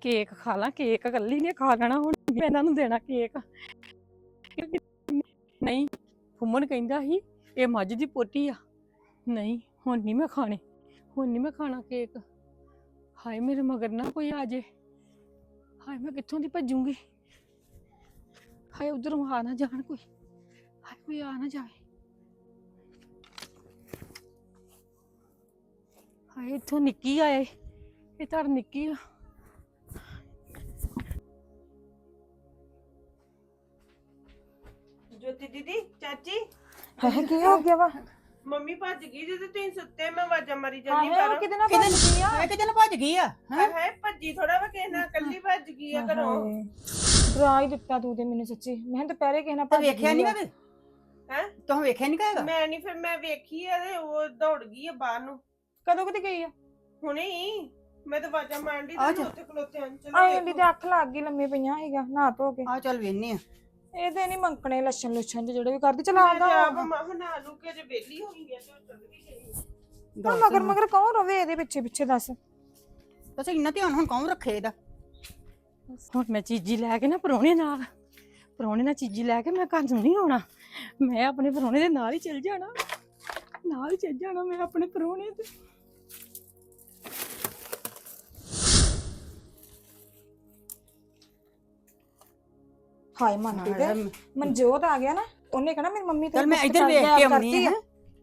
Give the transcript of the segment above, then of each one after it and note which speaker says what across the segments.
Speaker 1: Cake ਖਾ ਲਾਂ, cake ਇਕੱਲੀ ਨੇ ਖਾ ਲੈਣਾ, ਹੁਣ ਮੈਂ ਇਹਨਾਂ ਨੂੰ ਦੇਣਾ ਕੇਕ। ਨਹੀਂ ਫੁੰਮਨ ਕਹਿੰਦਾ ਸੀ, ਇਹ ਮੱਝ ਦੀ ਪੋਟੀ ਆ। ਨਹੀਂ, ਹੁਣ ਨਹੀਂ ਮੈਂ ਖਾਣੇ, ਹੁਣ ਨਹੀਂ ਮੈਂ ਖਾਣਾ ਕੇਕ। ਹਾਏ ਮੇਰੇ ਮਗਰ ਨਾ ਕੋਈ ਆ ਜੇ। ਹਾਏ ਮੈਂ ਕਿੱਥੋਂ ਦੀ ਭੱਜੂਗੀ? ਹਾਏ ਉਧਰੋਂ ਆ ਨਾ ਜਾਣ ਕੋਈ। ਹਾਏ ਕੋਈ ਆ ਨਾ ਜਾਵੇ। ਹਾਏ ਇੱਥੋਂ ਨਿੱਕੀ ਆਏ ਇਹ ਤਾਂ ਨਿੱਕੀ ਆ।
Speaker 2: ਜੋਤੀ ਦੀਦੀ ਚਾਚੀ?
Speaker 1: ਹਾਏ ਕੀ ਹੋ ਗਿਆ ਵਾ?
Speaker 2: ਮੰਮੀ ਭੱਜ ਗਈ ਜਦੋਂ ਤੁਸੀਂ ਸੁੱਤੇ ਮੈਂ ਆਵਾਜ਼ਾਂ ਮਾਰੀ ਜਾਂਦੀ
Speaker 1: ਉਹ
Speaker 2: ਬਾਹਰੋਂ
Speaker 1: ਕਿਤੇ ਨਾ
Speaker 3: ਕਿਤੇ
Speaker 1: ਭੱਜ ਗਈ ਆ?
Speaker 3: ਕਿਤੇ ਨਾ ਭੱਜ ਗਈ ਆ? ਹੈਂ?
Speaker 2: ਹਾਏ ਭੱਜੀ ਥੋੜਾ ਵਾ ਕਿਸੇ ਨਾਲ ਕੱਲੀ ਭੱਜ ਗਈ ਆ ਘਰੋਂ।
Speaker 1: ਹਾਏ, ਡਰਾ ਹੀ ਦਿੱਤਾ ਤੂੰ ਤੇ ਮੈਨੂੰ ਸੱਚੀ। ਮੈਂ ਦੁਪਹਿਰੇ ਕਿਸੇ ਨਾਲ
Speaker 3: ਤੇ
Speaker 1: ਭੱਜ
Speaker 3: ਵੇਖਿਆ
Speaker 1: ਗਈ
Speaker 3: ਨਹੀਂ
Speaker 1: ਆ।
Speaker 3: ਕਦੇ?
Speaker 2: ਹੈਂ?
Speaker 3: ਤੂੰ ਵੇਖਿਆ ਨਹੀਂ ਕਹੇਗਾ
Speaker 2: ਮੈਂ ਨਹੀਂ ਫਿਰ ਮੈਂ ਵੇਖੀ ਆ ਤੇ ਉਹ ਦੌੜ ਗਈ ਆ ਬਾਹਰ ਨੂੰ।
Speaker 1: ਕਦੋਂ ਕਿਤੇ ਗਈ ਆ?
Speaker 2: ਹੁਣੇ ਹੀ। ਮੈਂ ਤਾਂ ਆਵਾਜ਼ਾਂ ਮਾਰਦੀ
Speaker 3: ਆ
Speaker 2: ਤੇ
Speaker 3: ਜਾ।
Speaker 2: ਉੱਥੇ ਖਲੋਤੇ ਆਂ
Speaker 1: ਆਏ ਦੀ ਤੇ ਅੱਖ ਲੱਗ ਗਈ ਲੰਮੇ ਪਈਆਂ ਹੈਗਾ ਨਹਾ ਧੋ ਕੇ।
Speaker 3: ਆ ਚੱਲ ਵੇਨੇ ਆ।
Speaker 1: ਇਹਦੇ ਨਹੀਂ ਮੰਕਣੇ ਲੱਛਣ ਲੁੱਛਣ ਜਿਹੇ ਜਿਹੜੇ ਵੀ ਕਰਦੀ। ਚਲਾ
Speaker 2: ਮੈਂ
Speaker 1: ਆਉਂਦਾ
Speaker 2: ਆਪ ਮਾਹ ਨਾ ਲੂ ਕੇ ਜੇ ਵੇਲੀ ਹੋਈ ਆ ਤੇ ਉਹ ਚੱਲ ਵੀ ਗਈ
Speaker 1: ਹੁਣ ਮਗਰ ਮਗਰ ਕੌਣ ਰਵੇ ਇਹਦੇ ਪਿੱਛੇ ਪਿੱਛੇ ਦੱਸ।
Speaker 3: ਦੱਸ ਇੰਨਾ ਧਿਆਨ ਹੁਣ ਕੌਣ ਰੱਖੇ ਇਹਦਾ?
Speaker 1: ਹੁਣ ਮੈਂ ਚੀਜ਼ੀ ਲੈ ਕੇ ਨਾ ਪਰੋਣੇ ਨਾਲ ਪਰੋਣੇ ਨਾਲ ਚੀਜ਼ੀ ਲੈ ਕੇ ਮੈਂ ਘਰ ਨੂੰ ਨਹੀਂ ਆਉਣਾ। ਮੈਂ ਆਪਣੇ ਪਰੋਣੇ ਦੇ ਨਾਲ ਹੀ ਚੱਲ ਜਾਣਾ। ਨਾਲ ਹੀ ਚੱਲ ਜਾਣਾ ਮੈਂ ਆਪਣੇ ਪਰੋਣੇ ਦੇ ਹਾਏ ਮੰਨਦੀ ਤੇ ਮਨਜੋਤ ਆ ਗਿਆ ਨਾ ਉਹਨੇ ਕਹਣਾ ਮੇਰੀ ਮੰਮੀ
Speaker 3: ਚੱਲ
Speaker 1: ਤੇਰੇ
Speaker 3: ਮੈਂ ਇੱਧਰ ਵੇਖ ਕੇ ਆਉਣੀ ਹੈ।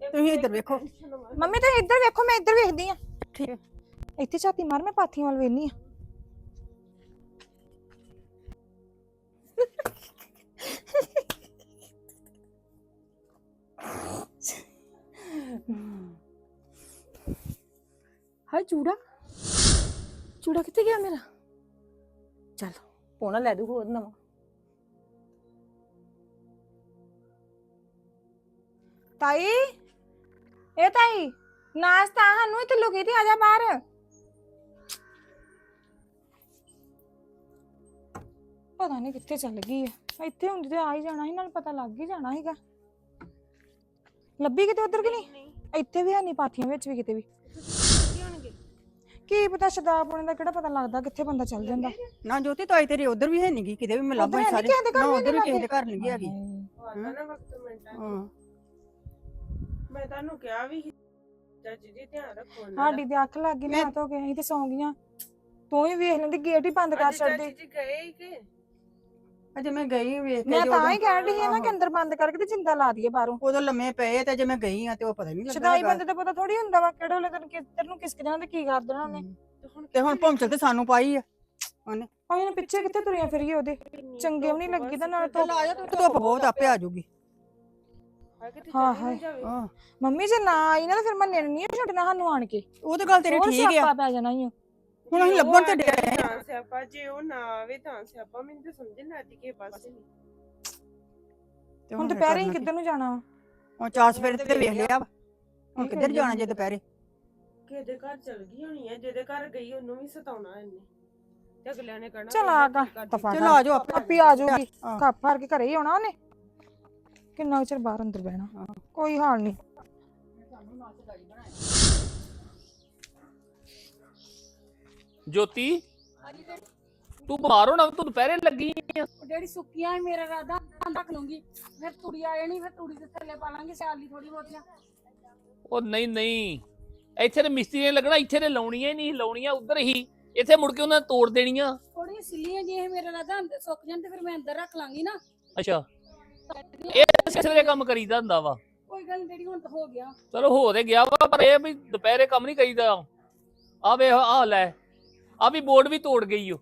Speaker 3: ਤੁਸੀਂ ਇੱਧਰ ਵੇਖੋ।
Speaker 1: ਮੰਮੀ ਤੁਸੀਂ ਇੱਧਰ ਵੇਖੋ ਮੈਂ ਇੱਧਰ ਵੇਖਦੀ ਆ।
Speaker 3: ਠੀਕ।
Speaker 1: ਇੱਥੇ ਝਾਤੀ ਮਾਰ ਮੈਂ ਪਾਥੀਆਂ ਵੱਲ ਵੇਖਨੀ ਆ। ਹਾਏ ਚੂੜਾ। ਚੂੜਾ ਕਿੱਥੇ ਗਿਆ ਮੇਰਾ? ਚੱਲ ਪੋਣਾ ਲੈ ਦੂ ਹੋਰ ਨਵਾਂ। ਤਾਈ? ਇਹ ਤਾਈ ਨਾਸਤਾ ਸਾਨੂੰ ਇੱਥੇ ਲੁਕੀ ਤੇ ਆ ਜਾ ਬਾਹਰ। ਪਤਾ ਨਹੀਂ ਕਿੱਥੇ ਚੱਲ ਗਈ ਆ। ਇੱਥੇ ਹੁੰਦੀ ਤੇ ਆ ਹੀ ਜਾਣਾ ਸੀ ਨਾਲ ਪਤਾ ਲੱਗ ਹੀ ਜਾਣਾ ਸੀਗਾ। ਲੱਭੀ ਕਿਤੇ ਉਧਰ ਕਿ ਨਹੀਂ? ਇੱਥੇ ਵੀ ਹੈ ਨਹੀਂ ਪਾਥੀਆਂ ਵਿੱਚ ਵੀ ਕਿਤੇ ਵੀ। ਕੀ ਪਤਾ ਸ਼ਦਾਬ ਹੋਣੇ ਦਾ ਕਿਹੜਾ ਪਤਾ ਲੱਗਦਾ ਕਿੱਥੇ ਬੰਦਾ ਚੱਲ ਜਾਂਦਾ।
Speaker 3: ਨਾ ਜੋਤੀ ਤਾਈ ਤੇਰੀ ਉਧਰ ਵੀ ਹੈ ਨਹੀਂਗੀ ਕਿਤੇ ਵੀ ਮੈਂ ਲੱਭਾਂ
Speaker 1: ਹੈ
Speaker 3: ਸਾਰੇ। ਨਾ ਉਧਰ ਵੀ ਕਿਸੇ ਦੇ ਘਰ ਨਹੀਂ ਹੈਗੀ
Speaker 2: ਆਉਂਦਾ ਨਾ ਵਕਤ ਮਿੰਟਾਂ 'ਚ।
Speaker 3: ਹਾਂ।
Speaker 2: ਮੈਂ ਤੁਹਾਨੂੰ ਕਿਹਾ ਵੀ ਸੀ, ਚਾਚੀ ਜੀ ਧਿਆਨ ਰੱਖੋ ਉਹਨਾਂ
Speaker 1: ਸਾਡੀ ਤੇ ਅੱਖ ਲੱਗ ਗਈ ਨਾ ਧੋ ਕੇ ਅਸੀਂ ਤੇ ਸੌਂ ਗਈਆਂ। ਤੂੰ ਹੀ ਵੇਖ ਲੈਂਦੀ ਗੇਟ ਹੀ ਬੰਦ ਕਰ
Speaker 2: ਅੱਜ
Speaker 1: ਛੱਡਦੀ
Speaker 2: ਚਾਚੀ ਜੀ ਗਏ ਹੀ ਕਿ?
Speaker 3: ਅਜੇ ਮੈਂ ਗਈ ਵੇਖ ਕੇ
Speaker 1: ਮੈਂ
Speaker 3: ਜੋ
Speaker 1: ਤਾਂ
Speaker 3: ਉਦੋਂ-
Speaker 1: ਹੀ ਕਹਿਣ ਡਈ ਸੀ ਨਾ ਕਿ। ਅੰਦਰ ਬੰਦ ਕਰਕੇ ਤੇ ਜਿੰਦਾ ਲਾ ਦਈਏ ਬਾਹਰੋਂ।
Speaker 3: ਉਦੋਂ ਲੰਮੇ ਪਏ ਤੇ ਜੇ ਮੈਂ ਗਈ ਆ ਤੇ ਉਹ ਪਤਾ ਨਹੀਂ ਲੱਗਾ
Speaker 1: ਸ਼ਦਾਈ
Speaker 3: ਹੈਗਾ।
Speaker 1: ਬੰਦੇ ਦਾ ਪਤਾ ਥੋੜੀ ਹੁੰਦਾ ਵਾ ਕਿਹੜੇ ਵੇਲੇ ਤੈਨੂੰ ਕਿੱਧਰ ਨੂੰ ਕਿਸਕ ਜਾਣਾ ਤੇ ਕੀ ਕਰ ਦੇਣਾ ਉਹਨੇ।
Speaker 2: ਤੇ ਹੁਣ
Speaker 3: ਤੇ ਹੁਣ ਭੌਂਚਲ ਤੇ ਸਾਨੂੰ ਪਾਈ ਆ ਉਹਨੇ।
Speaker 1: ਉਹਨੇ ਪਿੱਛੇ ਕਿੱਥੇ ਤੁਰੀਆਂ ਫਿਰੀਏ ਉਹਦੇ? ਚੰਗੇ ਵੀ ਨਹੀਂ ਲੱਗੀ ਤਾਂ ਨਾਲ
Speaker 3: ਤੂੰ? ਧੁੱਪ ਬਹੁਤ ਆਪੇ ਆ
Speaker 1: ਹਾਂ ਮੰਮੀ ਜੇ ਨਾ ਆਈ ਨਾ ਤਾਂ ਫਿਰ ਮੰਨੇ ਨੂੰ ਨਹੀਂ ਛੱਡਣਾ ਸਾਨੂੰ ਆਣ ਕੇ।
Speaker 3: ਉਹ ਤੇ ਗੱਲ ਤੇਰੀ
Speaker 1: ਹੋਰ
Speaker 3: ਠੀਕ ਆ।
Speaker 1: ਸਿਆਪਾ ਪੈ ਜਾਣਾ ਹੀ
Speaker 3: ਹੁਣ ਅਸੀਂ ਲੱਭਣ ਤੇ ਡਿਆ
Speaker 2: ਤਾਂ ਸਿਆਪਾ ਜੇ ਉਹ ਨਾ ਆਵੇ ਤਾਂ ਸਿਆਪਾ ਮੈਨੂੰ ਤਾਂ ਸਮਝ ਨਾ ਆਦੀ ਕਿ ਬਸ ਨਹੀਂ
Speaker 3: ਤੇ
Speaker 1: ਹੁਣ
Speaker 3: ਫਿਰ
Speaker 1: ਦੁਪਹਿਰੇ ਹੀ
Speaker 3: ਕਰਨਾ
Speaker 1: ਕਿੱਧਰ ਨੂੰ ਜਾਣਾ ਵਾ?
Speaker 3: ਹੁਣ ਚਾਰ ਸਵੇਰੇ ਤੇ ਵੇਖ ਲਿਆ ਵਾ। ਹੁਣ ਕਿੱਧਰ ਜਾਣਾ ਜੇ ਦੁਪਹਿਰੇ?
Speaker 2: ਕਿਹਦੇ ਘਰ ਚਲ ਗਈ ਹੋਣੀ ਹੈ ਜਿਹਦੇ ਘਰ ਗਈ ਉਹਨੂੰ ਵੀ ਸਤਾਉਣਾ ਇਹਨੇ। ਤੇ ਅਗਲਿਆਂ ਨੇ ਕਹਿਣਾ
Speaker 1: ਚੱਲ ਆ ਗਾ।
Speaker 3: ਚਲੋ ਆ ਜਾਓ ਆਪੇ।
Speaker 1: ਆਪੇ ਆ ਜਾਊਗੀ।
Speaker 3: ਹਾਂ।
Speaker 1: ਕੱਪ ਭਰ ਕੇ ਘਰੇ ਹੀ ਆਉਣਾ ਉਹਨੇ? ਕਿੰਨਾ ਕੁ ਚਿਰ ਬਾਹਰ ਅੰਦਰ ਬਹਿਣਾ। ਕੋਈ ਹਾਲ ਨਹੀਂ।
Speaker 4: ਜੋਤੀ ਤੂੰ ਬਿਮਾਰ ਹੋਣਾ ਤੂੰ ਦੁਪਹਿਰੇ ਲੱਗੀ ਆ।
Speaker 5: ਜਿਹੜੀ ਸੁੱਕੀਆਂ ਹੈ ਮੇਰਾ ਰਾਦਾ ਰੱਖ ਲੂੰਗੀ ਫਿਰ ਤੂੜੀ ਆ ਜਾਣੀ ਫਿਰ ਤੂੜੀ ਦੇ ਥੱਲੇ ਪਾ ਲਾਂਗੇ ਸਿਆਲੀ ਥੋੜੀ ਬਹੁਤੀਆਂ
Speaker 4: ਉਹ ਨਹੀਂ ਨਹੀਂ। ਇੱਥੇ ਤੇ ਮਿਸਤਰੀ ਨੇ ਲੱਗਣਾ ਇੱਥੇ ਤੇ ਲਾਉਣੀਆਂ ਹੀ ਨਹੀਂ ਲਾਉਣੀਆਂ ਉਧਰ ਹੀ। ਇੱਥੇ ਮੁੜ ਕੇ ਉਹਨਾਂ ਨੇ ਤੋੜ ਦੇਣੀਆਂ।
Speaker 5: ਥੋੜੀਆਂ ਸਿੱਲੀਆਂ ਜੇ ਇਹ ਮੇਰਾ ਰਾਦਾ ਅੰਦਰ ਸੁੱਕ ਜਾਣ ਤੇ ਫਿਰ ਮੈਂ ਅੰਦਰ ਰੱਖ ਲਾਂਗੀ ਨਾ।
Speaker 4: ਅੱਛਾ। ਇਹ ਸਿਰੇ ਕੰਮ ਕਰੀਦਾ ਹੁੰਦਾ ਵਾ।
Speaker 5: ਕੋਈ ਗੱਲ ਜਿਹੜੀ ਹੁਣ ਤਾਂ ਹੋ ਗਿਆ।
Speaker 4: ਚਲੋ ਹੋ ਤੇ ਗਿਆ ਵਾ ਪਰ ਇਹ ਵੀ ਦੁਪਹਿਰੇ ਕੰਮ ਨਹੀਂ ਕਰੀਦਾ। ਆ ਵੇ ਆ ਲੈ ਆ ਵੀ ਬੋਰਡ ਵੀ ਤੋੜ ਗਈ ਓ।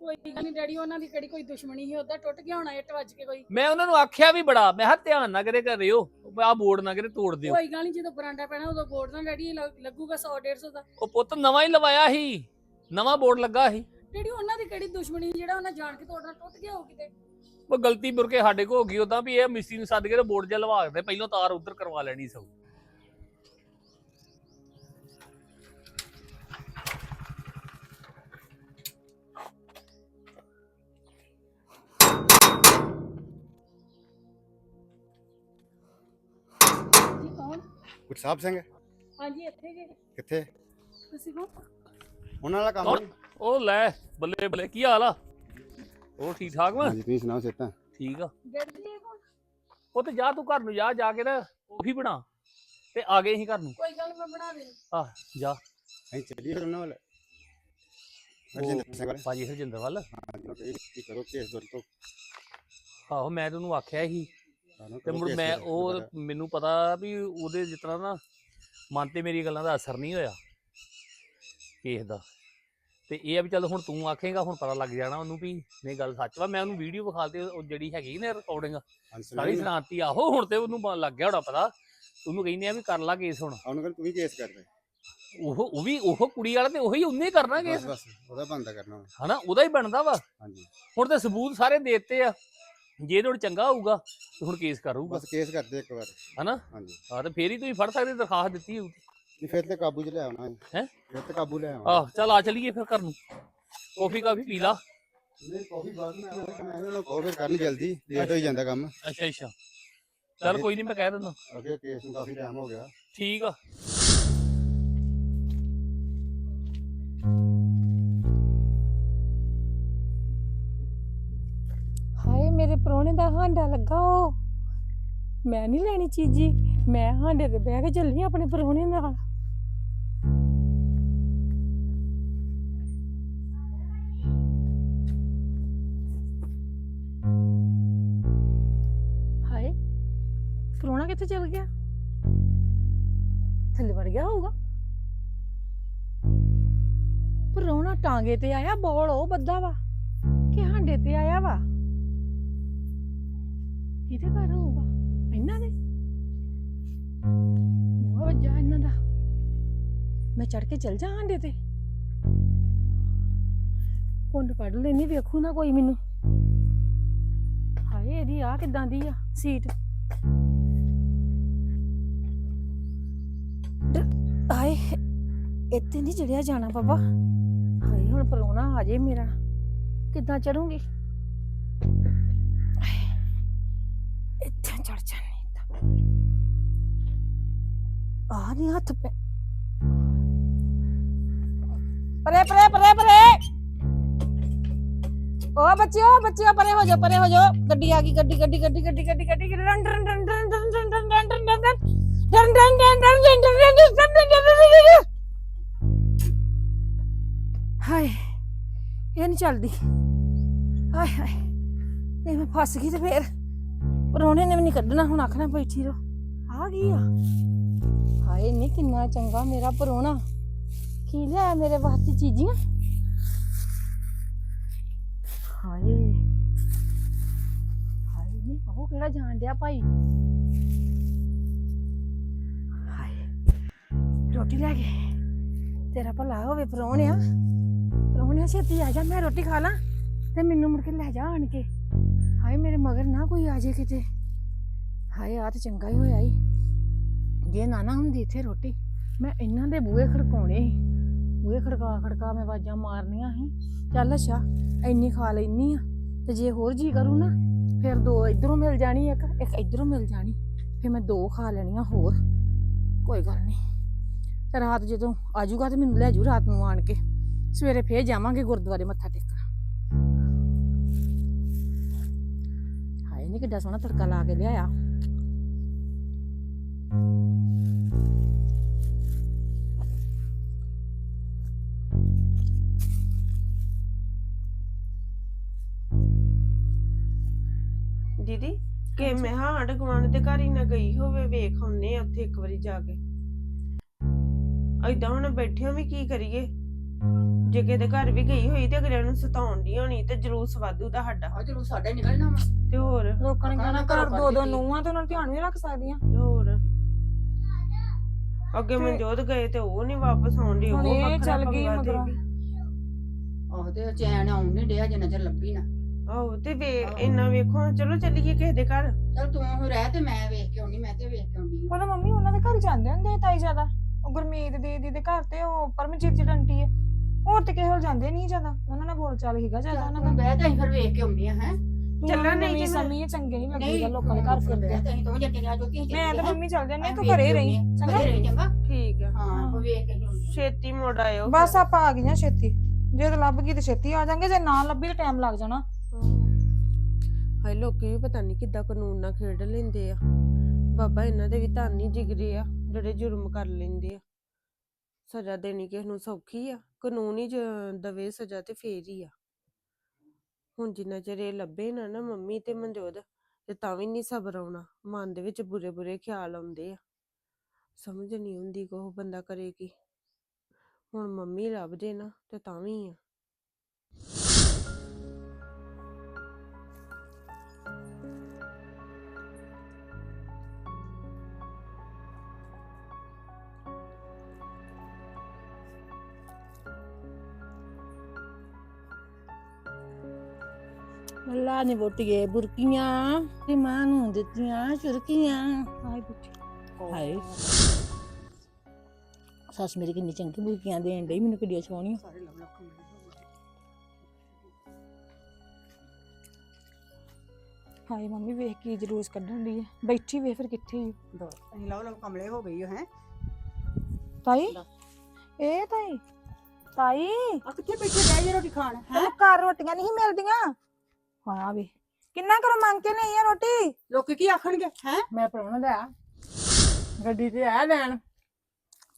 Speaker 5: ਕੋਈ ਗੱਲ ਨਹੀਂ ਡੈਡੀ ਉਹਨਾਂ ਦੀ ਕਿਹੜੀ ਕੋਈ ਦੁਸ਼ਮਣੀ ਸੀ ਉਹਦਾ ਟੁੱਟ ਗਿਆ ਹੋਣਾ ਇੱਟ ਵੱਜ ਕੇ ਕੋਈ।
Speaker 4: ਮੈਂ ਉਹਨਾਂ ਨੂੰ ਆਖਿਆ ਵੀ ਬੜਾ ਮੈਂ ਕਿਹਾ ਧਿਆਨ ਨਾ ਕਰੇ ਕਰਿਓ ਆ ਬੋਰਡ ਨਾ ਕਰੇ ਤੋੜ ਦਿਓ।
Speaker 5: ਕੋਈ ਗੱਲ ਨਹੀਂ ਜਦੋਂ ਬਰਾਂਡਾ ਪੈਣਾ ਉਦੋਂ ਬੋਰਡ ਨਾਲ ਡੈਡੀ ਲੱਗ- ਲੱਗੂਗਾ 100 150 ਦਾ।
Speaker 4: ਉਹ ਪੁੱਤ ਨਵਾਂ ਹੀ ਲਵਾਇਆ ਸੀ ਨਵਾਂ ਬੋਰਡ ਲੱਗਾ ਸੀ।
Speaker 5: ਡੈਡੀ ਉਹਨਾਂ ਦੀ ਕਿਹੜੀ ਦੁਸ਼ਮਣੀ ਸੀ ਜਿਹੜਾ ਉਹਨਾਂ ਜਾਣ ਕੇ ਤੋੜਨਾ ਟੁੱਟ ਗਿਆ ਹੋ ਕਿਤੇ?
Speaker 4: ਉਹ ਗਲਤੀ ਬੁਰਕੇ ਸਾਡੇ ਕੋ ਹੋ ਗਈ ਉਦਾਂ ਵੀ ਇਹ ਮਿਸਤਰੀ ਨੂੰ ਸੱਦ ਕੇ ਤੇ ਬੋਰਡ ਜਿਹਾ ਲਵਾ ਕੇ ਪਹਿਲਾਂ ਤਾਰ ਉਧਰ ਕਰਵਾ ਲੈਣੀ ਸਗੋਂ
Speaker 5: ਜੀ ਕੌਣ?
Speaker 6: ਗੁਰਸਾਹਿਬ ਸਿੰਘ
Speaker 5: ਹਾਂਜੀ ਇੱਥੇ ਜੇ
Speaker 6: ਕਿੱਥੇ?
Speaker 5: ਤੁਸੀਂ ਕੌਣ?
Speaker 6: ਉਹਨਾਂ ਦਾ ਕੰਮ?
Speaker 4: ਉਹ ਲੈ ਬੱਲੇ ਬੱਲੇ ਕੀ ਹਾਲ ਆ? ਉਹ ਠੀਕ ਠਾਕ ਵਾ?
Speaker 6: ਹਾਂਜੀ ਤੁਸੀਂ ਸੁਣਾਓ ਸੇਤਾ
Speaker 4: ਠੀਕ ਆ? ਉਹ ਤੇ ਜਾ ਤੂੰ ਘਰ ਨੂੰ ਜਾ ਜਾ ਕੇ ਨਾ ਕੌਫੀ ਬਣਾ ਤੇ ਆ ਗਏ ਅਸੀਂ ਘਰ ਨੂੰ।
Speaker 1: ਕੋਈ ਗੱਲ ਮੈਂ ਬਣਾ ਦੇਣੀ
Speaker 4: ਆ ਜਾ।
Speaker 6: ਅਸੀਂ ਚੱਲੀਏ ਫਿਰ ਉਹਨਾਂ ਵੱਲ। ਹਰਜਿੰਦਰ ਸਿੰਘ ਵੱਲ
Speaker 4: ਭਾਜੀ ਹਰਜਿੰਦਰ ਵੱਲ।
Speaker 6: ਹਾਂਜੀ ਕੀ ਕਰੋ ਕੇਸ ਦਰ ਤੋਂ
Speaker 4: ਆਹੋ ਮੈਂ ਤੈਨੂੰ ਆਖਿਆ ਸੀ। ਤੇ ਮੁੜ ਮੈਂ ਉਹ। ਮੈਨੂੰ ਪਤਾ ਵੀ ਉਹਦੇ ਜਿਸ ਤਰ੍ਹਾਂ ਨਾ ਮਨ ਤੇ ਮੇਰੀ ਗੱਲਾਂ ਦਾ ਅਸਰ ਨਹੀਂ ਹੋਇਆ। ਕੇਸ ਦਾ। ਤੇ ਇਹ ਆ ਵੀ ਚੱਲ ਹੁਣ ਤੂੰ ਆਖੇਗਾ ਹੁਣ ਪਤਾ ਲੱਗ ਜਾਣਾ ਉਹਨੂੰ ਵੀ ਨਹੀਂ ਗੱਲ ਸੱਚ ਵਾ ਮੈਂ ਉਹਨੂੰ ਵੀਡੀਓ ਵਿਖਾਲਤੇ ਉਹ ਜਿਹੜੀ ਹੈਗੀ ਨਾ ਰਿਕਾਰਡਿੰਗ ਸਾਰੀ। ਸ਼ਰਾਂਤੀ ਆਹੋ ਹੁਣ ਤੇ ਉਹਨੂੰ ਲੱਗ ਗਿਆ ਹੋਣਾ ਪਤਾ। ਉਹਨੂੰ ਕਹਿੰਦੇ ਆ ਵੀ ਕਰ ਲਾ ਕੇਸ ਹੁਣ।
Speaker 6: ਉਹਨੂੰ ਕਹਿੰਦੇ ਤੂੰ ਵੀ ਕੇਸ ਕਰ ਦੇ।
Speaker 4: ਉਹ ਉਹ ਵੀ ਉਹ ਕੁੜੀ ਵਾਲਾ ਤੇ ਉਹੀ ਉਹਨੇ ਕਰਨਾ ਕੇਸ
Speaker 6: ਬਸ ਉਹਦਾ ਬੰਦਾ ਕਰਨਾ। ਹੁਣ।
Speaker 4: ਹਨਾ ਉਹਦਾ ਹੀ ਬਣਦਾ ਵਾ।
Speaker 6: ਹਾਂਜੀ।
Speaker 4: ਹੁਣ ਤੇ ਸਬੂਤ ਸਾਰੇ ਦੇ ਦਿੱਤੇ ਆ। ਜੇ ਤੇ ਹੁਣ ਚੰਗਾ ਹੋਊਗਾ ਤੇ ਹੁਣ ਕੇਸ ਕਰੂਗਾ।
Speaker 6: ਬਸ ਕੇਸ ਕਰ ਦੇ ਇੱਕ ਵਾਰ।
Speaker 4: ਹਨਾ?
Speaker 6: ਹਾਂਜੀ।
Speaker 4: ਆ ਤੇ ਫੇਰ ਹੀ ਤੁਸੀਂ ਫੜ ਸਕਦੇ ਦਰਖਾਸਤ ਦਿੱਤੀ ਹੋਊ।
Speaker 6: ਫਿਰ ਤੇ ਕਾਬੂ ਚ ਲੈ ਆਉਣਾ
Speaker 4: ਹੈਂ?
Speaker 6: ਫਿਰ ਤੇ ਕਾਬੂ ਲੈ ਆਉਣਾ।
Speaker 4: ਆਹ ਚੱਲ ਆ ਚਲੀਏ ਫਿਰ ਘਰ ਨੂੰ। ਕਾਫੀ ਕਾਫੀ ਪੀ ਲਾ।
Speaker 6: ਨਹੀਂ ਕਾਫੀ ਬਾਅਦ ਮੈਂ ਇਹਨਾਂ ਨੂੰ ਕਰਨ ਜਲਦੀ ਲੇਟ ਹੋਈ ਜਾਂਦਾ ਕੰਮ।
Speaker 4: ਅੱਛਾ ਅੱਛਾ। ਚੱਲ ਕੋਈ ਨਹੀਂ ਮੈਂ ਕਹਿ ਦਿੰਦਾ।
Speaker 6: ਅੱਗੇ ਕੇਸ ਨੂੰ ਕਾਫੀ ਟਾਈਮ ਹੋ ਗਿਆ।
Speaker 4: ਠੀਕ ਆ।
Speaker 7: ਹਾਏ ਮੇਰੇ ਪ੍ਰਾਹੁਣੇ ਦਾ ਹਾਂਡਾ ਲੱਗਾ ਉਹ। ਮੈਂ ਨਹੀਂ ਲੈਣੀ ਚੀਜ਼ੀ। ਮੈਂ ਹਾਂਡੇ ਤੇ ਬਹਿ ਕੇ ਚੱਲੀ ਆਂ ਆਪਣੇ ਪ੍ਰਾਹੁਣੇ ਨਾਲ। ਹਾਏ, ਪ੍ਰਾਹੁਣਾ ਕਿੱਥੇ ਚਲ ਗਿਆ? ਥੱਲੇ ਵੜ ਗਿਆ ਹੋਊਗਾ। ਪ੍ਰਾਹੁਣਾ ਟਾਂਗੇ ਤੇ ਆਇਆ, ਬੋਲ ਉਹ ਬੱਦਾ ਵਾ, ਕਿ ਹਾਂਡੇ ਤੇ ਆਇਆ ਵਾ। ਕਿਤੇ ਘਰ ਹੋਊਗਾ? ਇਹਨਾਂ ਦੇ? ਉਹ ਵੱਜਾ ਇਹਨਾਂ ਦਾ। ਮੈਂ ਚੜ ਕੇ ਚਲ ਜਾ ਹਾਂਡੇ ਤੇ। ਕੁੰਡ ਕੱਢ ਲੈਣੀ ਵੇਖੂ ਨਾ ਕੋਈ ਮੈਨੂੰ। ਹਾਏ, ਇਹਦੀ ਆ ਕਿਦਾਂ ਦੀ ਆ ਸੀਟ। ਹਾਏ, ਇੱਥੇ ਨਹੀਂ ਚੜਿਆ ਜਾਣਾ ਬਾਬਾ। ਹਾਏ, ਹੁਣ ਪਰੋਣਾ ਆ ਜੇ ਮੇਰਾ। ਕਿੱਦਾਂ ਚੜੂੰਗੀ ਇੱਥੇ ਚੜ ਜਾਣੀ ਤਾਂ ਆ ਨਹੀਂ ਹੱਥ ਪੈ ਪਰੇ ਪਰੇ ਪਰੇ ਪਰੇ ਓ ਬੱਚਿਓ ਬੱਚਿਓ ਪਰੇ ਹੋ ਜਾ ਪਰੇ ਹੋ ਜਾ ਗੱਡੀ ਆ ਗਈ ਗੱਡੀ ਗੱਡੀ ਗੱਡੀ ਗੱਡੀ ਗੱਡੀ ਗੱਡੀ run run run run run run run run run run run run run run run run ਹਾਏ ਇਹ ਨਹੀਂ ਚੱਲਦੀ ਹਾਏ ਹਾਏ ਇਹ ਮੈਂ ਫਸ ਗਈ ਤੇ ਫੇਰ ਪਰੋਣੇ ਨੇ ਵੀ ਨਹੀਂ ਕੱਢਣਾ ਹੁਣ ਆਖਣਾ ਬੈਠੀ ਰੋ ਆ ਗਈ ਆ ਹਾਏ ਕਿੰਨਾ ਚੰਗਾ ਮੇਰਾ ਪਰੋਣਾ। ਕੀ ਲਿਆ ਮੇਰੇ ਵਾਸਤੇ ਚੀਜ਼ੀਆਂ? ਹਾਏ। ਹਾਏ ਨਹੀਂ ਉਹ ਕਿਹੜਾ ਜਾਣ ਡਿਆ ਭਾਈ? ਹਾਏ, ਰੋਟੀ ਲੈ ਕੇ। ਤੇਰਾ ਭਲਾ ਹੋਵੇ ਪਰੋਣਿਆ। ਪਰੋਣਿਆ, ਛੇਤੀ ਆ ਜਾ, ਮੈਂ ਰੋਟੀ ਖਾ ਲਾਂ ਤੇ ਮੈਨੂੰ ਮੁੜ ਕੇ ਲੈ ਜਾ ਆਣ ਕੇ। ਹਾਏ, ਮੇਰੇ ਮਗਰ ਨਾ ਕੋਈ ਆ ਜੇ ਕਿਤੇ। ਹਾਏ ਆ ਤੇ ਚੰਗਾ ਹੀ ਹੋਇਆ ਈ। ਜੇ ਨਾ ਨਾ ਹੁੰਦੀ ਇੱਥੇ ਰੋਟੀ, ਮੈਂ ਇਹਨਾਂ ਦੇ ਬੂਹੇ ਖੜਕਾਉਣੇ ਸੀ। ਬੂਹੇ ਖੜਕਾ ਖੜਕਾ ਮੈਂ ਆਵਾਜ਼ਾਂ ਮਾਰਨੀਆਂ ਸੀ। ਚੱਲ ਅੱਛਾ, ਇੰਨੀ ਖਾ ਲੈਣੀ ਆ, ਤੇ ਜੇ ਹੋਰ ਜੀ ਕਰੂ ਨਾ, ਫਿਰ ਦੋ ਇਧਰੋਂ ਮਿਲ ਜਾਣੀ ਇੱਕ ਇੱਕ ਇਧਰੋਂ ਮਿਲ ਜਾਣੀ, ਫਿਰ ਮੈਂ ਦੋ ਖਾ ਲੈਣੀਆਂ ਹੋਰ। ਕੋਈ ਗੱਲ ਨਹੀਂ। ਤੇ ਰਾਤ ਜਦੋਂ ਆਜੂਗਾ ਤੇ ਮੈਨੂੰ ਲੈ ਜੂ ਰਾਤ ਨੂੰ ਆਣ ਕੇ। ਸਵੇਰੇ ਫੇਰ ਜਾਵਾਂਗੇ ਗੁਰਦੁਆਰੇ ਮੱਥਾ ਟੇਕਣ। ਹਾਏ ਨੀ ਕਿੱਡਾ ਸੋਹਣਾ ਤੜਕਾ ਲਾ ਕੇ ਲਿਆਇਆ।
Speaker 2: ਦੀਦੀ ਕਿ ਮੈਂ ਹਾਂ ਆਂਢ ਗੁਆਂਢ ਦੇ ਘਰ ਹੀ ਨਾ ਗਈ ਹੋਵੇ ਵੇਖ ਆਉਨੇ ਆ ਉੱਥੇ ਇੱਕ ਵਾਰੀ ਜਾ ਕੇ। ਐਦਾਂ ਹੁਣ ਬੈਠਿਆਂ ਵੀ ਕੀ ਕਰੀਏ? ਜੇ ਦੇ ਘਰ ਵੀ ਗਈ ਹੋਈ ਤੇ ਅਗਲਿਆਂ ਨੂੰ ਸਤਾਉਣ ਦੀ ਹੋਣੀ ਤੇ ਜਲੂਸ ਵਾਧੂ ਦਾ ਸਾਡਾ।
Speaker 3: ਆ ਜਲੂ ਸਾਡੇ ਨਿਕਲਣਾ ਵਾ।
Speaker 2: ਤੇ ਹੋਰ?
Speaker 1: ਲੋਕਾਂ ਨੇ ਕਹਿਣਾ ਘਰ ਦੋ ਦੋ। ਨੂੰਹਾਂ ਤੇ ਉਹਨਾਂ ਨੂੰ ਧਿਆਨ ਵੀ ਰੱਖ ਸਕਦੀਆਂ।
Speaker 2: ਤੇ ਹੋਰ? ਅੱਗੇ ਮਨਜੋਤ ਗਏ ਤੇ ਉਹ ਨਹੀਂ ਵਾਪਸ ਆਉਂਦੇ ਉਹ
Speaker 1: ਹੁਣ ਇਹ
Speaker 2: ਵੱਖਰਾ
Speaker 1: ਚੱਲ ਗਈ
Speaker 2: ਪੰਗਾ ਦੇ
Speaker 1: ਮਗਰੋਂ।
Speaker 3: ਆਹੋ ਤੇ ਚੈਨ ਆਉਣ ਨਹੀਂ ਡਿਆ ਜਿੰਨਾ ਚਿਰ ਲੱਭੀ ਨਾ।
Speaker 2: ਆਹੋ ਤੇ ਵੇ
Speaker 3: ਆਹੋ।
Speaker 2: ਇੰਨਾ ਵੇਖੋ ਚਲੋ ਚੱਲੀਏ ਕਿਸੇ ਦੇ ਘਰ।
Speaker 3: ਚਲ ਤੂੰ ਹੁਣ ਰਹਿ ਤੇ ਮੈਂ ਵੇਖ ਕੇ ਆਉਣੀ ਮੈਂ ਤੇ ਵੇਖ ਕੇ ਆਉਣੀ
Speaker 1: ਉਹਦਾ ਮੰਮੀ ਉਹਨਾਂ ਦੇ ਘਰ ਜਾਂਦੇ ਹੁੰਦੇ ਆ ਤਾਈ ਜ਼ਿਆਦਾ। ਉਹ ਗੁਰਮੀਤ ਦੀਦੀ ਦੇ ਘਰ ਤੇ ਉਹ ਪਰਮਜੀਤ ਦੀ ਡੰਟੀ ਹੈ ਹੋਰ ਤੇ ਕਿਸੇ ਹੋਰ ਜਾਂਦੇ ਨਹੀਂ ਜ਼ਿਆਦਾ। ਉਹਨਾਂ ਨਾਲ ਬੋਲ ਚਾਲ ਹੀਗਾ ਜ਼ਿਆਦਾ ਉਹਨਾਂ ਦਾ
Speaker 3: ਤੂੰ ਬਹਿ ਤੇ ਅਸੀਂ ਫਿਰ ਵੇਖ ਕੇ ਆਉਣੀ ਆ ਹੈ।
Speaker 2: ਚੱਲਣਾ ਨਹੀਂ
Speaker 1: ਨਹੀਂ
Speaker 2: ਜੇ ਮੈਂ-
Speaker 1: ਸਮੀ ਚੰਗੇ ਨਹੀਂ ਲੱਗੇਗਾ ਲੋਕਾਂ ਦੇ ਘਰ ਫਿਰਦੇ ਆ।
Speaker 3: ਤੇ ਦੋਵੇਂ ਜੱਟੀਆਂ ਜੋ ਕਿ
Speaker 1: ਮੈਂ ਤੇ ਮੰਮੀ ਚੱਲ ਜਾਂਦੇ ਤੂੰ ਘਰੇ ਰਹੀ ਚੰਗਾ?
Speaker 3: ਘਰੇ ਰਹੀ ਚੰਗਾ?
Speaker 2: ਠੀਕ ਆ।
Speaker 3: ਹਾਂ ਉਹ ਵੇਖ ਕੇ
Speaker 2: ਛੇਤੀ ਮੋੜ ਆਇਓ
Speaker 1: ਬਸ ਆਪਾਂ ਆ ਗਈਆਂ ਛੇਤੀ। ਜੇ ਤੇ ਲੱਭ ਗਈ ਤੇ ਛੇਤੀ ਆ ਜਾਾਂਗੇ ਜੇ ਨਾ ਲੱਭੀ ਤੇ ਟਾਈਮ ਲੱਗ ਜਾਣਾ।
Speaker 2: ਹਾਏ ਲੋਕੀ ਵੀ ਪਤਾ ਨਹੀਂ ਕਿੱਦਾਂ ਕਾਨੂੰਨ ਨਾਲ ਖੇਡ ਲੈਂਦੇ ਆ। ਬਾਬਾ ਇਹਨਾਂ ਦੇ ਵੀ ਤਾਂ ਨਹੀਂ ਜਿਗਰੇ ਆ ਜਿਹੜੇ ਜੁਰਮ ਕਰ ਲੈਂਦੇ ਆ। ਸਜ਼ਾ ਦੇਣੀ ਕਿਸ ਨੂੰ ਸੌਖੀ ਆ। ਕਾਨੂੰਨ ਹੀ ਦਵੇ ਸਜ਼ਾ ਤੇ ਫੇਰ ਹੀ ਆ। ਹੁਣ ਜਿੰਨਾ ਚਿਰ ਇਹ ਲੱਭੇ ਨਾ ਨਾ ਮੰਮੀ ਤੇ ਮਨਜੋਤ ਤੇ ਤਾਂ ਵੀ ਨਹੀਂ ਸਬਰ ਆਉਣਾ। ਮਨ ਦੇ ਵਿੱਚ ਬੁਰੇ ਬੁਰੇ ਖਿਆਲ ਆਉਂਦੇ ਆ। ਸਮਝ ਨਹੀਂ ਹੁੰਦੀ ਕੋ ਬੰਦਾ ਕਰੇ ਕੀ। ਹੁਣ ਮੰਮੀ ਲੱਭ ਜੇ ਨਾ ਤੇ ਤਾਂ ਵੀ ਆ।
Speaker 7: ਅੱਲਾ ਨੇ ਬੋਟੀਏ ਬੁਰਕੀਆਂ ਤੇ ਮਾਂ ਨੂੰ ਦਿੱਤੀਆਂ ਚੁਰਕੀਆਂ। ਹਾਏ ਬੁੱਟੀ ਹਾਏ। ਸੱਸ ਮੇਰੀ ਕਿੰਨੀ ਚੰਗੀ ਬੁਰਕੀਆਂ ਦੇਣ ਡਈ ਮੈਨੂੰ ਕਿੱਡੀਆਂ ਸੋਹਣੀਆਂ।
Speaker 1: ਹਾਏ ਮੰਮੀ ਵੇਖ ਕੀ ਜਲੂਸ ਕੱਢਣ ਦੀ ਹੈ ਬੈਠੀ ਵੇ ਫਿਰ ਕਿੱਥੇ ਈ?
Speaker 3: ਅਸੀਂ ਲਓ ਲਓ ਕਮਲੇ ਹੋ ਗਈ ਹੈ।
Speaker 1: ਤਾਈ? ਇਹ ਤਾਈ? ਤਾਈ?
Speaker 3: ਆ ਕਿੱਥੇ ਬੈਠੇ ਬਹਿ ਜੇ ਰੋਟੀ ਖਾਣ ਹੈ?
Speaker 1: ਤੈਨੂੰ ਘਰ ਰੋਟੀਆਂ ਨਹੀਂ ਮਿਲਦੀਆਂ? ਹਾਂ ਵੇ। ਕਿੰਨਾ ਕਰੋ ਮੰਗ ਕੇ ਨਹੀਂ ਆ ਰੋਟੀ?
Speaker 3: ਲੋਕੀ ਕੀ ਆਖਣਗੇ ਹੈ?
Speaker 7: ਮੈਂ ਪਰੋਣਾ ਲਿਆ। ਗੱਡੀ ਤੇ ਆਇਆ ਲੈਣ।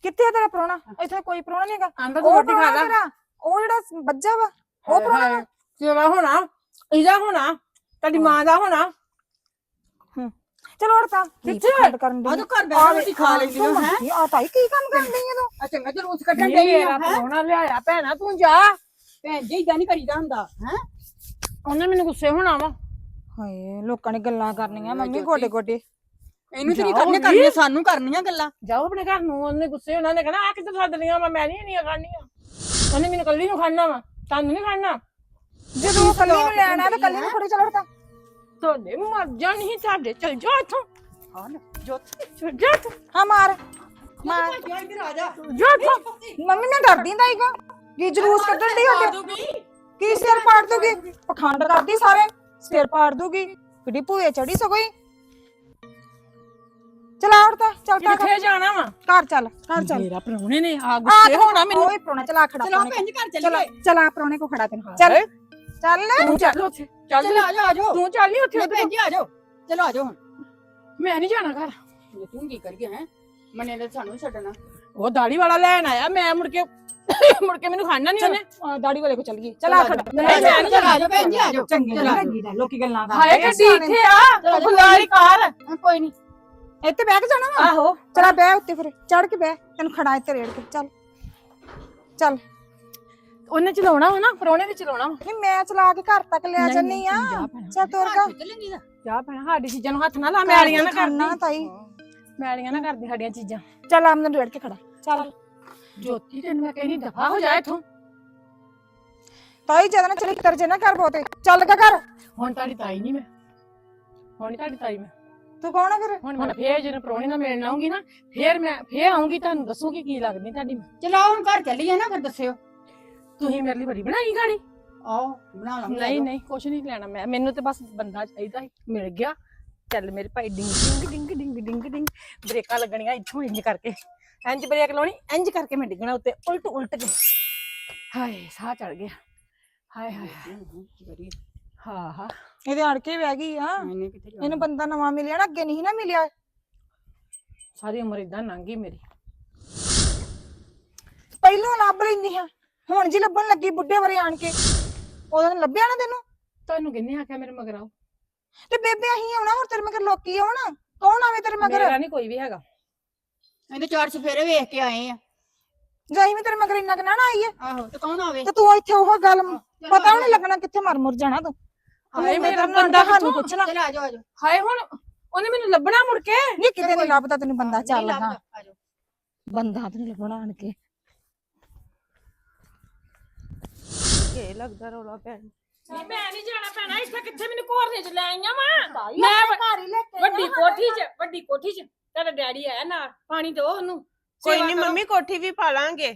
Speaker 1: ਕਿੱਥੇ ਆ ਤੇਰਾ ਪ੍ਰਾਹੁਣਾ? ਇੱਥੇ ਕੋਈ ਪ੍ਰਾਹੁਣਾ ਨਹੀਂ ਹੈਗਾ।
Speaker 7: ਆਂਦਾ
Speaker 1: ਉਹ ਪ੍ਰਾਹੁਣਾ ਤੇਰਾ ਉਹ ਜਿਹੜਾ ਬੱਜਾ ਵਾ ਉਹ ਪ੍ਰਾਹੁਣਾ ਵਾ।
Speaker 7: ਤੇਰਾ ਹੋਣਾ ਇਹਦਾ ਹੋਣਾ ਤੁਹਾਡੀ ਮਾਂ ਦਾ ਹੋਣਾ।
Speaker 1: ਚਲੋ ਹੜਤਾ ਕਿੱਥੇ? ਖੰਡ ਕਰਨ ਦੀ
Speaker 3: ਆ ਤੂੰ ਘਰ ਬੈਠ ਰੋਟੀ ਖਾ ਲੈਂਦੀ ਹੋ? ਹੈ
Speaker 1: ਆ ਤਾਈ ਕੀ ਕੰਮ ਕਰਨ ਦੀ ਤੂੰ?
Speaker 3: ਆ ਚੰਗਾ ਜਲੂਸ ਕੱਢਣ
Speaker 7: ਨਹੀਂ
Speaker 3: ਡਈ
Speaker 7: ਮੇਰਾ
Speaker 3: ਆ
Speaker 7: ਪਰੋਣਾ ਲਿਆਇਆ ਭੈਣਾ ਤੂੰ ਜਾ।
Speaker 3: ਭੈਣ ਜੀ ਇਦਾਂ ਨਹੀਂ ਕਰੀਦਾ ਹੁੰਦਾ ਹੈ?
Speaker 7: ਉਹਨੇ ਮੈਨੂੰ ਗੁੱਸੇ ਹੋਣਾ ਵਾ।
Speaker 1: ਹਾਏ ਲੋਕਾਂ ਨੇ ਗੱਲਾਂ ਕਰਨੀਆਂ ਮੰਮੀ
Speaker 3: ਜੋਤੀ।
Speaker 1: ਗੋਡੇ ਗੋਡੇ।
Speaker 3: ਇਹਨੂੰ ਤੇ ਨਹੀਂ
Speaker 7: ਜਾਓ
Speaker 3: ਕਰਨੇ
Speaker 7: ਨੀ।
Speaker 3: ਕਰਨੀਆਂ ਸਾਨੂੰ ਕਰਨੀਆਂ ਗੱਲਾਂ।
Speaker 7: ਜਾਓ ਆਪਣੇ ਘਰ ਨੂੰ ਉਹਨੇ ਗੁੱਸੇ ਉਹਨਾਂ ਨੇ ਕਹਿਣਾ ਆ ਕਿੱਧਰ ਸੱਦ ਲੀਆਂ ਮੈਂ ਨਹੀਂ ਨਹੀਂ ਖਾਣੀਆਂ। ਉਹਨੇ ਮੈਨੂੰ ਕੱਲੀ ਨੂੰ ਖਾਣਾ ਵਾ ਤੁਹਾਨੂੰ ਨਹੀਂ ਖਾਣਾ।
Speaker 1: ਜਦੋਂ ਕੱਲੀ ਨੂੰ ਲੈਣਾ ਤਾਂ ਕੱਲੀ ਨੂੰ ਥੋੜੀ ਚਲੋ ਹੜਤਾ
Speaker 7: ਤੁਹਾਡੇ ਮਰ ਜਾਣੀ ਤੁਹਾਡੇ ਚਲ ਜਾ ਇੱਥੋਂ।
Speaker 3: ਹਾਂ ਨਾ ਜੋਤੀ।
Speaker 7: ਚਲ ਜਾ ਇੱਥੋਂ।
Speaker 1: ਹਾਂ ਮਾਰ। ਮਾਰ।
Speaker 3: ਜਾ ਇੱਧਰ ਆ ਜਾ।
Speaker 7: ਜਾ ਇੱਥੋਂ।
Speaker 1: ਮੰਮੀ ਮੈਂ ਡਰਦੀ ਕੋ। ਕੀ ਜਲੂਸ ਕੱਢਣ ਦੀ ਹੁੰਦੇ ਕੀ ਸਿਰ ਪਾੜ ਦੂਗੀ? ਪਖੰਡ ਕਰਦੀ ਸਾਰੇ? ਸਿਰ ਪਾੜ ਦੂਗੀ? ਕਿੱਡੀ ਭੂਏ ਚੜੀ ਸਗੋਈ? ਚਲਾ ਉੜਤਾ ਚੱਲ ਤਾਂ।
Speaker 7: ਕਿੱਥੇ ਜਾਣਾ ਵਾ?
Speaker 1: ਘਰ ਚੱਲ ਘਰ ਚੱਲ।
Speaker 7: ਮੇਰਾ ਪ੍ਰਾਹੁਣੇ ਨੇ ਆ
Speaker 1: ਆ
Speaker 7: ਗੁੱਸੇ ਹੋਣਾ ਮੈਨੂੰ।
Speaker 1: ਓਏ ਪ੍ਰੋਣਾ ਚਲਾ ਖੜਾ
Speaker 3: ਚਲੋ ਭੈਣ ਜੀ ਘਰ ਚੱਲੀਏ।
Speaker 1: ਚਲਾ ਪ੍ਰੋਣੇ ਕੋ ਖੜਾ ਤੈਨੂੰ। ਚੱਲ। ਚੱਲ
Speaker 7: ਤੂੰ ਚੱਲ ਉੱਥੇ। ਚੱਲ
Speaker 3: ਚਲੋ ਆ ਜਾਓ ਆ ਜਾਓ
Speaker 7: ਤੂੰ ਚੱਲ ਨਹੀਂ ਉੱਥੇ
Speaker 3: ਭੈਣ ਜੀ ਆ ਜਾਓ। ਚਲੋ ਆ ਜਾਓ ਹੁਣ।
Speaker 7: ਮੈਂ ਨਹੀਂ ਜਾਣਾ ਘਰ।
Speaker 3: ਤੂੰ ਕੀ ਕਰੀਏ ਹੈ? ਮਨੇ ਨੇ ਸਾਨੂੰ ਛੱਡਣਾ।
Speaker 7: ਉਹ ਦਾੜੀ ਵਾਲਾ ਲੈਣ ਆਇਆ ਮੈਂ ਮੁੜ ਕੇ ਮੁੜ ਕੇ ਮੈਨੂੰ ਖਾਣਾ ਨਹੀਂ ਉਹਨੇ
Speaker 1: ਆ, ਦਾੜੀ ਵਾਲੇ ਕੋ ਚੱਲ ਗਈ ਚਲਾ ਖੜਾ
Speaker 7: ਨਹੀਂ, ਮੈਂ ਨੀ
Speaker 3: ਚਲੋ ਆ ਜਾਓ ਭੈਣ ਜੀ ਆ ਜਾਓ
Speaker 1: ਚੰਗੇ
Speaker 3: ਚਲੋ
Speaker 1: ਨਹੀਂ
Speaker 3: ਆ
Speaker 1: ਲੱਗੀਦਾ ਲੋਕੀ ਗੱਲਾਂ
Speaker 7: ਹਾਏ ਗੱਡੀ ਇੱਥੇ ਆ ਬੁਲਾਰੀ ਕਾਰ।
Speaker 3: ਕੋਈ ਨਹੀਂ
Speaker 1: ਇੱਥੇ ਬਹਿ ਕੇ ਜਾਣਾ ਵਾ
Speaker 7: ਆਹੋ
Speaker 1: ਚਲਾ ਬਹਿ ਉੱਤੇ ਫਿਰ ਚੜ ਕੇ ਬਹਿ ਤੈਨੂੰ ਖੜਾ ਇੱਥੇ ਰੇੜ ਕੇ ਚੱਲ ਚੱਲ
Speaker 7: ਉਹਨੇ ਚਲਾਉਣਾ ਵਾ ਨਾ ਪ੍ਰਾਹੁਣੇ ਨੇ ਚਲਾਉਣਾ ਵਾ
Speaker 1: ਨਹੀਂ ਮੈਂ ਚਲਾ ਕੇ ਘਰ ਤੱਕ ਲੈ
Speaker 7: ਨਹੀਂ,
Speaker 1: ਜੰਨੀ ਆ
Speaker 7: ਜਾ।
Speaker 1: ਚੱਲ ਤੁਰ ਗਾ
Speaker 7: ਜਾ ਭੈਣਾ ਸਾਡੀ ਚੀਜ਼ਾਂ ਨੂੰ ਹੱਥ ਨਾ ਲਾ ਮੈਲੀਆਂ ਨਾ ਕਰਦੀ
Speaker 1: ਤਾਈ
Speaker 7: ਮੈਲੀਆਂ ਨਾ ਕਰਦੀ ਸਾਡੀਆਂ ਚੀਜ਼ਾਂ
Speaker 1: ਚੱਲ ਆਮਨ ਰੇੜ ਕੇ ਖੜਾ ਚੱਲ
Speaker 7: ਜੋਤੀ ਤੈਨੂੰ ਮੈਂ ਕਹਿੰਦੀ ਦਫਾ ਹੋ ਜਾ ਇੱਥੋਂ।
Speaker 1: ਤਾਈ ਜਦ ਨਾ ਚਲੀ ਜੇ ਨਾ ਕਰ ਬਹੁਤੇ। ਚੱਲ ਗਾ ਘਰ।
Speaker 7: ਹੁਣ ਤੁਹਾਡੀ ਤਾਈ ਨਹੀਂ ਮੈਂ। ਹੁਣ ਨੀ ਤੁਹਾਡੀ ਤਾਈ ਮੈਂ।
Speaker 1: ਤੂੰ ਕੌਣ ਆ ਫਿਰ?
Speaker 7: ਹੁਣ ਮੈਂ ਫੇਰ ਜਦੋਂ ਪ੍ਰਾਹੁਣੇ ਨਾਲ ਮਿਲਣ ਆਉਂਗੀ ਨਾ ਫੇਰ ਮੈਂ ਫੇਰ ਆਉਂਗੀ ਤੁਹਾਨੂੰ ਦੱਸੂਗੀ ਕੀ ਲੱਗਦੀ ਤੁਹਾਡੀ ਮੈਂ।
Speaker 3: ਚਲੋ ਹੁਣ ਘਰ ਚੱਲੀਏ ਨਾ ਫਿਰ ਦੱਸਿਓ।
Speaker 7: ਤੁਸੀਂ ਮੇਰੇ ਲਈ ਬੜੀ ਬਣਾਈ ਗਾੜੀ।
Speaker 3: ਆਓ ਬਣਾ ਲਾਂਗੇ
Speaker 7: ਨਹੀਂ ਨਹੀਂ ਕੁਛ ਨਹੀਂ ਲੈਣਾ ਮੈਂ। ਮੈਨੂੰ ਤੇ ਬਸ ਬੰਦਾ ਚਾਹੀਦਾ ਸੀ ਮਿਲ ਗਿਆ। ਚੱਲ ਮੇਰੇ ਭਾਈ ਡਿੰਗ ਡਿੰਗ ਡਿੰਗ ਡਿੰਗ ਡਿੰਗ ਡਿੰਗ। ਬ੍ਰੇਕਾਂ ਲੱਗਣੀਆਂ ਇੱਥੋਂ ਇੰਜ ਕਰਕੇ। ਇੰਜ ਬ੍ਰੇਕ ਲਾਉਣੀ ਇੰਜ ਕਰਕੇ ਮੈਂ ਡਿੱਗਣਾ ਉੱਤੇ ਉਲਟ ਉਲਟ ਕੇ। ਹਾਏ ਸਾਹ ਚੜ ਗਿਆ। ਹਾਏ ਹਾਏ। ਹਾਂ ਹਾਂ
Speaker 1: ਇਹਦੇ ਅੜ ਕੇ ਬਹਿ ਗਈ ਆ। ਇਹਨੂੰ ਬੰਦਾ ਨਵਾਂ ਮਿਲਿਆ ਨਾ ਅੱਗੇ ਨਹੀਂ ਨਾ ਮਿਲਿਆ।
Speaker 7: ਸਾਰੀ ਉਮਰ ਇਦਾਂ ਲੰਘ ਮੇਰੀ।
Speaker 1: ਪਹਿਲੋਂ ਲੱਭ ਲੈਂਦੀ ਆ ਹੁਣ ਜੀ ਲੱਭਣ ਲੱਗੀ ਬੁੱਢੇ ਵਰੇ ਆਣ ਕੇ। ਤਾਂ ਲੱਭਿਆ ਨਾ ਤੈਨੂੰ?
Speaker 7: ਤੁਹਾਨੂੰ ਕਿੰਨੇ ਆਖਿਆ ਮੇਰੇ ਮਗਰ? ਆਓ
Speaker 1: ਤੇ ਬੇਬੇ ਅਹੀਂ ਆਉਣਾ ਹੋਰ ਤੇਰੇ ਮਗਰ ਲੋਕੀ ਆਉਣ। ਕੌਣ ਆਵੇ ਤੇਰੇ ਮਗਰ?
Speaker 7: ਮੇਰਾ ਨਹੀਂ ਕੋਈ ਵੀ ਹੈਗਾ।
Speaker 3: ਇਹਦੇ ਚਾਰ ਸਫੇਰੇ ਵੇਖ ਕੇ ਆਏ ਆ।
Speaker 1: ਜਾਈ ਵੀ ਤੇਰੇ ਮਗਰ ਇੰਨਾ ਕਿ ਨਾ ਨਾ ਆਈ ਹੈ
Speaker 3: ਆਹੋ ਤੇ ਕੌਣ ਆਵੇ?
Speaker 1: ਤੇ ਤੂੰ ਇੱਥੇ ਉਹ ਗੱਲ ਪਤਾ ਨਹੀਂ ਲੱਗਣਾ ਕਿੱਥੇ ਮਰ ਮੁਰ ਜਾਣਾ ਤੂੰ।
Speaker 7: ਹਾਏ ਮੇਰਾ
Speaker 1: ਬੰਦਾ ਸਾਨੂੰ? ਪੁੱਛਣਾ?
Speaker 3: ਚਲੋ ਆ ਜਾਓ ਆ ਜਾਓ।
Speaker 7: ਹਾਏ ਹੁਣ ਉਹਨੇ ਮੈਨੂੰ ਲੱਭਣਾ ਮੁੜ ਕੇ?
Speaker 1: ਨਹੀਂ ਕਿਤੇ ਨਹੀਂ ਲੱਭਦਾ ਤੈਨੂੰ ਬੰਦਾ ਚੱਲ
Speaker 3: ਜਾਓ।
Speaker 1: ਬੰਦਾ ਤੈਨੂੰ ਲੱਭਣਾ ਆਣ ਕੇ।
Speaker 2: ਕੀ ਲੱਗਦਾ ਰੌਲਾ ਪੈਣ।
Speaker 7: ਮੈਂ ਨਹੀਂ ਜਾਣਾ ਪੈਣਾ ਇੱਥੇ ਕਿੱਥੇ ਮੈਨੂੰ ਕੋਰਨੇ ਚ ਲੈ ਆਈਆਂ ਵਾ?
Speaker 1: ਮੈਂ
Speaker 7: ਘਰ ਹੀ ਲੈ ਕੇ ਵੱਡੀ ਕੋਠੀ 'ਚ ਵੱਡੀ ਕੋਠੀ 'ਚ। ਤੇਰਾ ਡੈਡੀ ਆਇਆ ਨਾਲ ਪਾਣੀ ਦੋ ਉਹਨੂੰ
Speaker 2: ਕੋਈ
Speaker 7: ਸੇਵਾ
Speaker 2: ਨਹੀਂ
Speaker 7: ਕਰੋ।
Speaker 2: ਮੰਮੀ ਕੋਠੀ ਵੀ ਪਾ ਲਾਂਗੇ।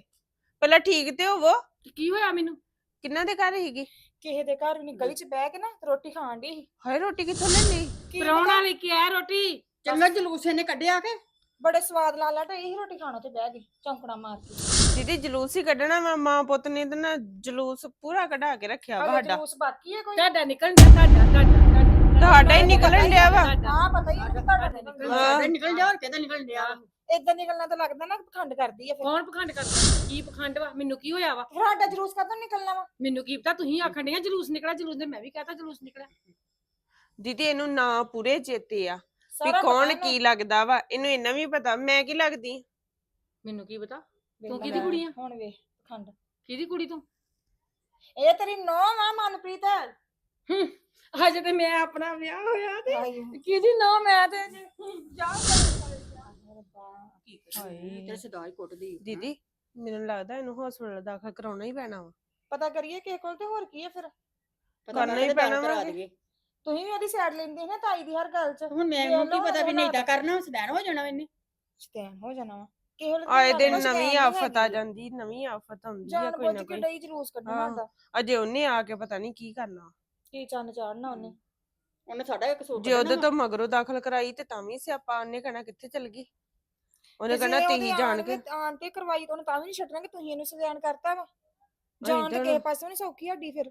Speaker 2: ਪਹਿਲਾਂ ਠੀਕ ਤੇ ਹੋਵੋ।
Speaker 7: ਕੀ ਹੋਇਆ ਮੈਨੂੰ?
Speaker 2: ਕਿੰਨਾ ਦੇ ਘਰ ਹੈਗੀ
Speaker 1: ਕਿਸੇ ਦੇ ਘਰ ਨਹੀਂ ਗਲੀ 'ਚ ਬਹਿ ਕੇ ਨਾ ਰੋਟੀ ਖਾਣ ਦੀ
Speaker 2: ਹਾਏ ਰੋਟੀ ਕਿੱਥੋਂ ਲੈ ਲਈ
Speaker 7: ਪਰੌਣਾ ਲੈ ਕੇ ਆਇਆ ਰੋਟੀ?
Speaker 3: ਚੰਗਾ ਜਲੂਸ ਇਹਨੇ ਕੱਢਿਆ ਕੇ?
Speaker 1: ਬੜੇ ਸਵਾਦ ਲਾ ਲਾ ਤੇ ਇਹੀ ਰੋਟੀ ਖਾਣਾ ਤੇ ਬਹਿ ਗਏ ਚੌਂਕੜਾ ਮਾਰ ਕੇ।
Speaker 2: ਦੀਦੀ ਜਲੂਸ ਹੀ ਕੱਢਣਾ ਵਾ ਮਾਂ ਪੁੱਤ ਨੇ ਤੇ ਨਾ ਜਲੂਸ ਪੂਰਾ ਕਢਾ ਕੇ ਰੱਖਿਆ ਵਾ ਸਾਡਾ।
Speaker 1: ਜਲੂਸ ਬਾਕੀ ਹੈ ਕੋਈ?
Speaker 7: ਤੁਹਾਡਾ ਨਿਕਲਣ ਡਿਆ ਤੁਹਾਡਾ ਤੁਹਾਡਾ।
Speaker 2: ਤੁਹਾਡਾ ਹੀ ਨਿਕਲਣ ਡਿਆ ਵਾ।
Speaker 1: ਹਾਂ ਪਤਾ ਹੀ ਨਹੀਂ ਤੁਹਾਡਾ ਨਿਕਲਣਾ
Speaker 2: ਹਾਂ।
Speaker 3: ਨਿਕਲ ਜਾ ਹੋਰ ਕਿਹਦਾ ਨਿਕਲ ਡਿਆ।
Speaker 1: ਇਦਾਂ ਨਿਕਲਣਾ ਤਾਂ ਲੱਗਦਾ ਨਾ ਪਖੰਡ ਕਰਦੀ ਹੈ ਫਿਰ।
Speaker 7: ਕੌਣ ਪਖੰਡ ਕਰਦਾ? ਕੀ ਪਖੰਡ ਵਾ? ਮੈਨੂੰ ਕੀ ਹੋਇਆ ਵਾ?
Speaker 1: ਫਿਰ ਸਾਡਾ ਜਲੂਸ ਕਦੋਂ ਨਿਕਲਣਾ ਵਾ?
Speaker 7: ਮੈਨੂੰ ਕੀ ਪਤਾ? ਤੁਸੀਂ ਆਖਣ ਡਿਆ ਜਲੂਸ ਨਿਕਲਿਆ ਜਲੂਸ ਨੇ ਮੈਂ ਵੀ ਕਹਤਾ ਜਲੂਸ ਨਿਕਲਿਆ।
Speaker 2: ਦੀਦੀ ਇਹਨੂੰ ਨਾਂ ਪੂਰੇ ਚੇਤੇ ਆ ਵੀ ਕੌਣ। ਕੀ ਲੱਗਦਾ ਵਾ। ਇਹਨੂੰ ਇੰਨਾ ਵੀ ਪਤਾ। ਮੈਂ ਕੀ ਲੱਗਦੀ?
Speaker 7: ਮੈਨੂੰ ਕੀ ਪਤਾ? ਤੂੰ ਕਿਹਦੀ ਕੁੜੀ ਆ?
Speaker 1: ਹੁਣ ਵੇਖ ਪਖੰਡ।
Speaker 7: ਕਿਹਦੀ ਕੁੜੀ ਤੂੰ?
Speaker 1: ਇਹ ਤੇਰੀ ਨੌਂ ਆ ਮਨਪ੍ਰੀਤ।
Speaker 7: ਹੂੰ, ਹਜੇ ਤੇ ਮੈਂ ਆਪਣਾ ਵਿਆਹ ਹੋਇਆ ਤੇ
Speaker 1: ਹਾਏ
Speaker 7: ਕਿਹਦੀ ਨਾ ਮੈਂ ਤੇ ਜਾ
Speaker 3: ਹਾਏ। ਤੇਰੇ ਸਦਾਈ ਕੁੱਟਦੀ।
Speaker 2: ਦੀਦੀ ਮੈਨੂੰ ਲੱਗਦਾ ਇਹਨੂੰ ਹਸਪੀਟਲ ਦਾਖਲ ਕਰਾਉਣਾ ਹੀ ਪੈਣਾ ਵਾ।
Speaker 1: ਪਤਾ ਕਰੀਏ ਕਿਸੇ ਕੋਲ ਤੇ ਹੋਰ ਕੀ ਹੈ ਫਿਰ।
Speaker 2: ਕਰਨਾ ਹੀ ਪੈਣਾ ਵਾ। ਕਿ-
Speaker 1: ਤੁਸੀਂ ਵੀ ਉਹਦੀ ਸਾਈਡ ਲੈਂਦੇ ਨਾ ਤਾਈ ਦੀ ਹਰ ਗੱਲ 'ਚ।
Speaker 3: ਹੁਣ ਮੈਨੂੰ ਕੀ ਪਤਾ ਵੀ ਨਹੀਂ ਇਦਾਂ ਕਰਨਾ ਸਦੈਣ ਹੋ ਜਾਣਾ ਇਹਨੇ।
Speaker 1: ਸਟੈਂਡ ਹੋ ਜਾਣਾ ਵਾ।
Speaker 2: ਆਏ
Speaker 1: ਤਾਂ
Speaker 2: ਦਿਨ ਨਵੀਂ ਆਫਤ ਆ। ਜਾਂਦੀ ਨਵੀਂ ਆਫਤ ਆਉਂਦੀ ਆ ਕੋਈ
Speaker 1: ਬੁੱਝ
Speaker 2: ਨਾ
Speaker 1: ਕੇ
Speaker 2: ਕੋਈ।
Speaker 1: ਡਈ ਜਲੂਸ ਕੱਢਣਾ
Speaker 2: ਹਾਂ।
Speaker 1: ਹੁੰਦਾ
Speaker 2: ਅਜੇ ਉਹਨੇ ਆ ਕੇ ਪਤਾ ਨਹੀਂ ਕੀ ਕਰਨਾ।
Speaker 1: ਕੀ ਚੰਨ ਚਾੜਨਾ ਉਹਨੇ?
Speaker 3: ਉਹਨੇ ਸਾਡਾ ਇੱਕ ਸੂਟ
Speaker 2: ਜੇ ਉਹਦੇ ਤੋਂ ਮਗਰੋਂ ਦਾਖਲ ਕਰਾਈ ਤੇ ਤਾਂ ਵੀ ਸਿਆਪਾ ਉਹਨੇ ਕਹਿਣਾ ਕਿੱਥੇ ਚਲ ਗਈ? ਉਹਨੇ ਕਹਿਣਾ ਤੁਸੀਂ ਜਾਣ ਕੇ
Speaker 1: ਆਣ ਤੇ ਕਰਵਾਈ ਤਾਂ ਉਹਨੇ ਤਾਂ ਵੀ ਨਹੀਂ ਛੱਡਣਾ ਕਿ ਤੁਸੀਂ ਇਹਨੂੰ ਸਜ਼ੈਨ ਕਰਤਾ ਵਾ। ਜਾਣ ਤਾਂ- ਕਿਸੇ ਪਾਸੇ ਨਹੀਂ ਸੌਖੀ ਹੱਡੀ ਫਿਰ।